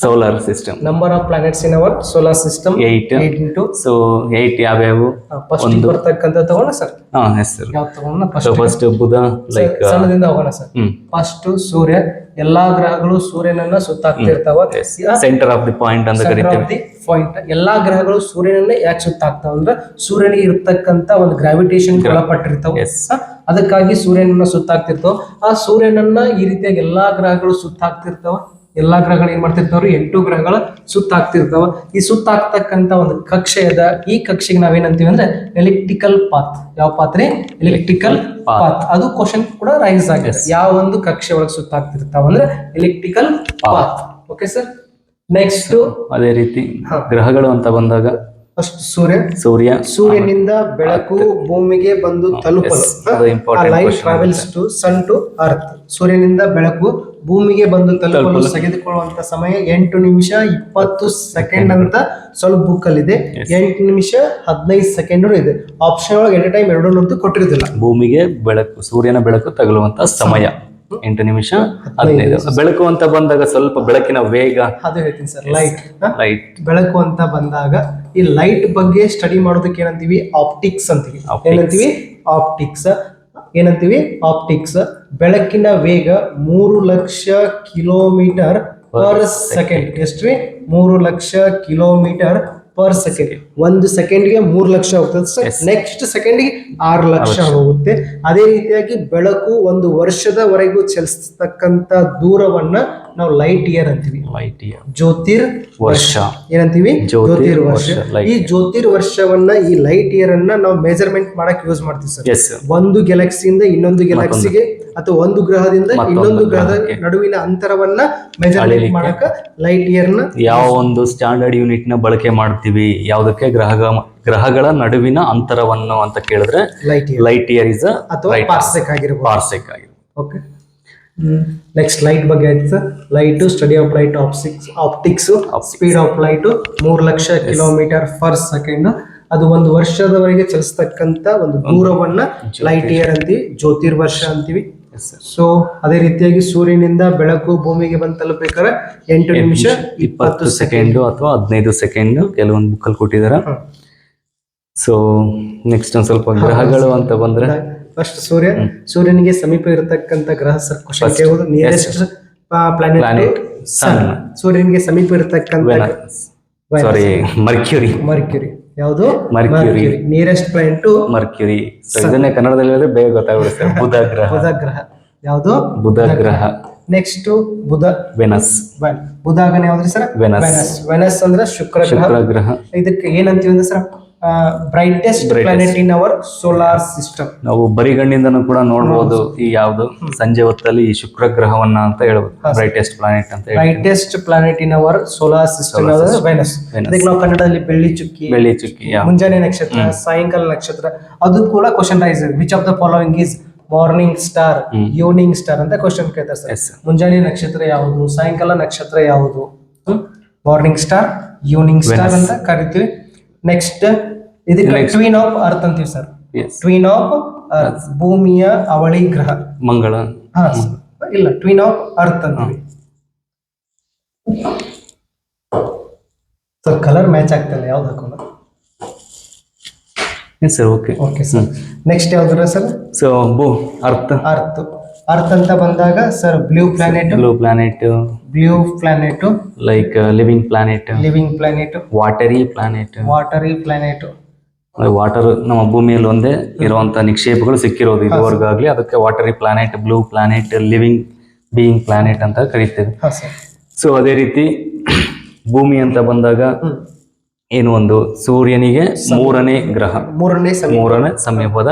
solar system number of planets in our solar system eight into so eight ಯಾವ್ಯಾವು? ಫಸ್ಟ್ ಬರ್ತಕ್ಕಂಥ ತಗೋಣ ಸರ್. ಹಾ ಹೆಸರು. ಯಾವ ತಗೋಣ? ಫಸ್ಟ್ ಫಸ್ಟ್ ಬುಧ ಲೈಕ್ ಸಣ್ಣದಿಂದ ಹೋಗೋಣ ಸರ್. ಫಸ್ಟ್ ಸೂರ್ಯ ಎಲ್ಲಾ ಗ್ರಹಗಳು ಸೂರ್ಯನನ್ನ ಸುತ್ತಾಗ್ತಿರ್ತಾವ ಸೆಂಟರ್ ಆಫ್ ದಿ ಪಾಯಿಂಟ್ ಅಂತ ಕರಿತೀವಿ. ಪಾಯಿಂಟ್ ಎಲ್ಲಾ ಗ್ರಹಗಳು ಸೂರ್ಯನನ್ನ ಯಾಕೆ ಸುತ್ತಾಗ್ತಾವ ಅಂದ್ರೆ ಸೂರ್ಯನಿಗೆ ಇರ್ತಕ್ಕಂತ ಒಂದು ಗ್ರಾವಿಟೇಷನ್ ಒಳಪಟ್ಟಿರ್ತಾವ. ಅದಕ್ಕಾಗಿ ಸೂರ್ಯನನ್ನ ಸುತ್ತಾಗ್ತಿರ್ತಾವ ಆ ಸೂರ್ಯನನ್ನ ಈ ರೀತಿಯಾಗಿ ಎಲ್ಲಾ ಗ್ರಹಗಳು ಸುತ್ತಾಗ್ತಿರ್ತಾವ ಎಲ್ಲಾ ಗ್ರಹಗಳು ಏನ್ ಮಾಡ್ತಿರ್ತಾವ್ರಿ ಎಂಟು ಗ್ರಹಗಳ ಸುತ್ತಾಗ್ತಿರ್ತಾವ. ಈ ಸುತ್ತಾಗ್ತಕ್ಕಂತ ಒಂದು ಕಕ್ಷೆ ಅದ ಈ ಕಕ್ಷೆಗೆ ನಾವೇನಂತೀವಿ ಅಂದ್ರೆ ಎಲೆಕ್ಟ್ರಿಕಲ್ ಪಾತ್. ಯಾವ ಪಾತ್ರೆ ಎಲೆಕ್ಟ್ರಿಕಲ್ ಪಾತ್. ಅದು ಕ್ವಶನ್ ಕೂಡ ರೈಸ್ ಆಗಿದೆ. ಯಾವ ಒಂದು ಕಕ್ಷೆ ಒಳಗೆ ಸುತ್ತಾಗ್ತಿರ್ತಾವ ಅಂದ್ರೆ electrical path. Okay sir next ಅದೇ ರೀತಿ ಗ್ರಹಗಳು ಅಂತ ಬಂದಾಗ ಫಸ್ಟ್ ಸೂರ್ಯ? ಸೂರ್ಯ ಸೂರ್ಯನಿಂದ ಬೆಳಕು ಭೂಮಿಗೆ ಬಂದು ತಲುಪಲು. Light travels to sun to earth ಸೂರ್ಯನಿಂದ ಬೆಳಕು ಭೂಮಿಗೆ ಬಂದು ತಲುಪಲು ತೆಗೆದುಕೊಳ್ಳುವಂತ ಸಮಯ ಎಂಟು ನಿಮಿಷ ಇಪ್ಪತ್ತು ಸೆಕೆಂಡ್ ಅಂತ ಸ್ವಲ್ಪ ಬುಕ್ ಅಲ್ಲಿ ಇದೆ ಎಂಟು ನಿಮಿಷ ಹದಿನೈದು ಸೆಕೆಂಡ್ ಇದೆ. ಆಪ್ಷನ್ ಒಳಗೆ ಎನಿ ಟೈಮ್ ಎರಡು ಕೊಟ್ಟಿರೋದಿಲ್ಲ. ಭೂಮಿಗೆ ಬೆಳಕು ಸೂರ್ಯನ ಬೆಳಕು ತಗಲುವಂತ ಸಮಯ. ಎಂಟು ನಿಮಿಷ ಹದಿನೈದು ಬೆಳಕು ಅಂತ ಬಂದಾಗ ಸ್ವಲ್ಪ ಬೆಳಕಿನ ವೇಗ ಅದು ಹೇಳ್ತೀನಿ ಸರ್ ಲೈಟ್ ಲೈಟ್ ಬೆಳಕು ಅಂತ ಬಂದಾಗ ಈ ಲೈಟ್ ಬಗ್ಗೆ ಸ್ಟಡಿ ಮಾಡೋದಕ್ಕೆ ಏನಂತೀವಿ? ಆಪ್ಟಿಕ್ಸ್ ಅಂತೀವಿ. ಏನಂತೀವಿ? ಆಪ್ಟಿಕ್ಸ್ ಏನಂತೀವಿ? ಆಪ್ಟಿಕ್ಸ್ ಬೆಳಕಿನ ವೇಗ ಮೂರು ಲಕ್ಷ ಕಿಲೋಮೀಟರ್ ಪರ್ ಸೆಕೆಂಡ್ ಎಷ್ಟು ಮೂರು ಲಕ್ಷ ಕಿಲೋಮೀಟರ್ ಪರ್ ಸೆಕೆಂಡ್ ಒಂದು ಸೆಕೆಂಡ್ಗೆ ಮೂರು ಲಕ್ಷ ಹೋಗ್ತದೆ. ಸರ್ ನೆಕ್ಸ್ಟ್ ಸೆಕೆಂಡ್ಗೆ ಆರು ಲಕ್ಷ ಹೋಗುತ್ತೆ. ಅದೇ ರೀತಿಯಾಗಿ ಬೆಳಕು ಒಂದು ವರ್ಷದವರೆಗೂ ಚಲಿಸ್ತಕ್ಕಂತ ದೂರವನ್ನ ನಾವು ಲೈಟ್ ಇಯರ್ ಅಂತೀವಿ. ಲೈಟ್ ಇಯರ್ ಜ್ಯೋತಿರ್ ವರ್ಷ. ಏನಂತೀವಿ? ಜ್ಯೋತಿರ್ ವರ್ಷ. ಈ ಜ್ಯೋತಿರ್ ವರ್ಷವನ್ನ ಈ ಲೈಟ್ ಇಯರ್ ಅನ್ನ ನಾವು ಮೆಜರ್ಮೆಂಟ್ ಮಾಡಕ್ ಯೂಸ್ ಮಾಡ್ತೀವಿ ಸರ್ ಒಂದು ಗ್ಯಾಲಕ್ಸಿಯಿಂದ ಇನ್ನೊಂದು ಗ್ಯಾಲಕ್ಸಿಗೆ ಅಥವಾ ಒಂದು ಗ್ರಹದಿಂದ ಇನ್ನೊಂದು ಗ್ರಹದ. ನಡುವಿನ ಅಂತರವನ್ನ ಮೆಜರ್ಮೆಂಟ್. ಮಾಡಕ ಲೈಟ್ ಇಯರ್ನ ಯಾವ ಒಂದು ಸ್ಟ್ಯಾಂಡರ್ಡ್ ಯೂನಿಟ್ನ ಬಳಕೆ ಮಾಡ್ತೀವಿ ಯಾವುದಕ್ಕೆ ಗ್ರಹ ಗ್ರಹಗಳ ನಡುವಿನ ಅಂತರವನ್ನು ಅಂತ ಕೇಳಿದ್ರೆ light year light year is ಅಥವಾ ಪಾರ್ಸೆಕ್ ಆಗಿರ್ಬೋದು. ಪಾರ್ಸೆಕ್ ಆಗಿರ್ಬೋದು. ಓಕೆ ನೆಕ್ಸ್ಟ್ ಲೈಟ್ ಬಗ್ಗೆ ಆಯ್ತು sir light study of light optics optics speed of light ಮೂರು ಲಕ್ಷ ಕಿಲೋಮೀಟರ್ ಪರ್ ಸೆಕೆಂಡ್ ಅದು ಒಂದು ವರ್ಷದವರೆಗೆ ಚಲಿಸ್ತಕ್ಕಂತ ಒಂದು ದೂರವನ್ನ ಲೈಟ್ ಇಯರ್ ಅಂತೀವಿ ಜ್ಯೋತಿರ್ವರ್ಷ ಅಂತೀವಿ. ಸೊ ಅದೇ ರೀತಿಯಾಗಿ ಸೂರ್ಯನಿಂದ ಬೆಳಕು ಭೂಮಿಗೆ ಬಂದು ತಲುಪಬೇಕಾದ್ರೆ ಎಂಟು ನಿಮಿಷ ಇಪ್ಪತ್ತು ಸೆಕೆಂಡ್ ಅಥವಾ ಹದಿನೈದು ಸೆಕೆಂಡ್ ಕೆಲವೊಂದು ಬುಕ್ಕಲ್ಲಿ ಕೊಟ್ಟಿದ್ದಾರೆ. ಸೊ ನೆಕ್ಸ್ಟ್ ಒಂದ್ ಸ್ವಲ್ಪ ಗ್ರಹಗಳು ಅಂತ ಬಂದ್ರೆ? ಫಸ್ಟ್ ಸೂರ್ಯ. ಸೂರ್ಯನಿಗೆ ಸಮೀಪ ಇರತಕ್ಕಂತ ಗ್ರಹ ಸರ್ ಕ್ವಶನ್ ಕೇಳುವುದು ನಿಯರೆಸ್ಟ್ ಪ್ಲಾನೆಟ್ ಸನ್ ಸೂರ್ಯನಿಗೆ ಸಮೀಪ ಇರತಕ್ಕಂತ ಸಾರಿ ಮರ್ಕ್ಯೂರಿ ಮರ್ಕ್ಯುರಿ ಯಾವುದು? Mercury nearest planet Mercury so ಇದನ್ನೇ ಕನ್ನಡದಲ್ಲಿ ಹೇಳಿದ್ರೆ ಬೇಗ ಗೊತ್ತಾಗ್ಬಿಡುತ್ತೆ. ಬುಧ ಗ್ರಹ ಬುಧ ಗ್ರಹ ಯಾವುದು? ಬುಧ ಗ್ರಹ ನೆಕ್ಸ್ಟ್ ಬುಧ. ವೆನಸ್ ಬುಧ ಯಾವ್ದ್ರಿ ಸರ್. ವೆನಸ್ ವೆನಸ್ ಅಂದ್ರೆ ಶುಕ್ರ ಶುಕ್ರ ಗ್ರಹ ಇದಕ್ಕೆ ಏನಂತೀವಿ ಅಂದ್ರೆ sir? Brightest planet in our solar system ನಾವು ಬರಿಗಣ್ಣಿಂದನೂ ಕೂಡ ನೋಡಬಹುದು ಈ ಯಾವುದು? ಸಂಜೆ ಹೊತ್ತಲ್ಲಿ ಈ ಶುಕ್ರ ಗ್ರಹವನ್ನ ಅಂತ ಹೇಳ್ಬೋದು. ಬ್ರೈಟೆಸ್ಟ್ ಪ್ಲಾನೆಟ್ ಅಂತ brightest planet in our solar system Venus. ಅದಕ್ಕೆ ನಾವು ಕನ್ನಡದಲ್ಲಿ ಬೆಳ್ಳಿ ಚುಕ್ಕಿ ಬೆಳ್ಳಿ ಚುಕ್ಕಿ ಮುಂಜಾನೆ ನಕ್ಷತ್ರ ಸಾಯಂಕಾಲ ನಕ್ಷತ್ರ ಅದು ಕೂಡ question rise which of the following is morning star evening star ಅಂತ ಕ್ವಶನ್ ಕೇಳ್ತಾರೆ ಸರ್. ಮುಂಜಾನೆ ನಕ್ಷತ್ರ ಯಾವುದು ಸಾಯಂಕಾಲ ನಕ್ಷತ್ರ ಯಾವುದು? ಮಾರ್ನಿಂಗ್ ಸ್ಟಾರ್ ಈವ್ನಿಂಗ್ ಸ್ಟಾರ್ ಅಂತ ಕರಿತೀವಿ. ನೆಕ್ಸ್ಟ್ ಇದಕ್ಕೆ ಟ್ವೀನ್ ಆಫ್ ಅರ್ತ್ ಅಂತೀವಿ ಸರ್ ಟ್ವೀನ್ ಆಫ್ ಅರ್ತ್ ಭೂಮಿಯ ಅವಳಿ ಗ್ರಹ. ಮಂಗಳ. ಹಾ ಇಲ್ಲ ಟ್ವೀನ್ ಆಫ್ ಅರ್ತ್ ಅಂತೀವಿ. ಸರ್ ಕಲರ್ ಮ್ಯಾಚ್ ಆಗ್ತಿಲ್ಲ ಯಾವ್ದು ಹಾಕೋಣ sir okay okay sir next ಯಾವ್ದ್ರ ಸರ್ ಸೊ ಭೂ ಅರ್ತ್ ಅರ್ತ್ ಅರ್ತ್ ಅಂತ ಬಂದಾಗ sir blue planet blue planet blue planet like living planet living planet watery planet watery planet water ನಮ್ಮ ಭೂಮಿಯಲ್ಲಿ ಒಂದೇ ಇರುವಂತ ನಿಕ್ಷೇಪಗಳು ಸಿಕ್ಕಿರೋದು ಇದುವರೆಗಾಗ್ಲಿ. ಅದಕ್ಕೆ watery planet blue planet living being planet ಅಂತ ಕರೀತೇವೆ. ಸೊ ಅದೇ ರೀತಿ ಭೂಮಿ ಅಂತ ಬಂದಾಗ ಏನು ಒಂದು ಸೂರ್ಯನಿಗೆ ಮೂರನೇ ಗ್ರಹ. ಮೂರನೇ ಮೂರನೇ ಸಮೀಪದ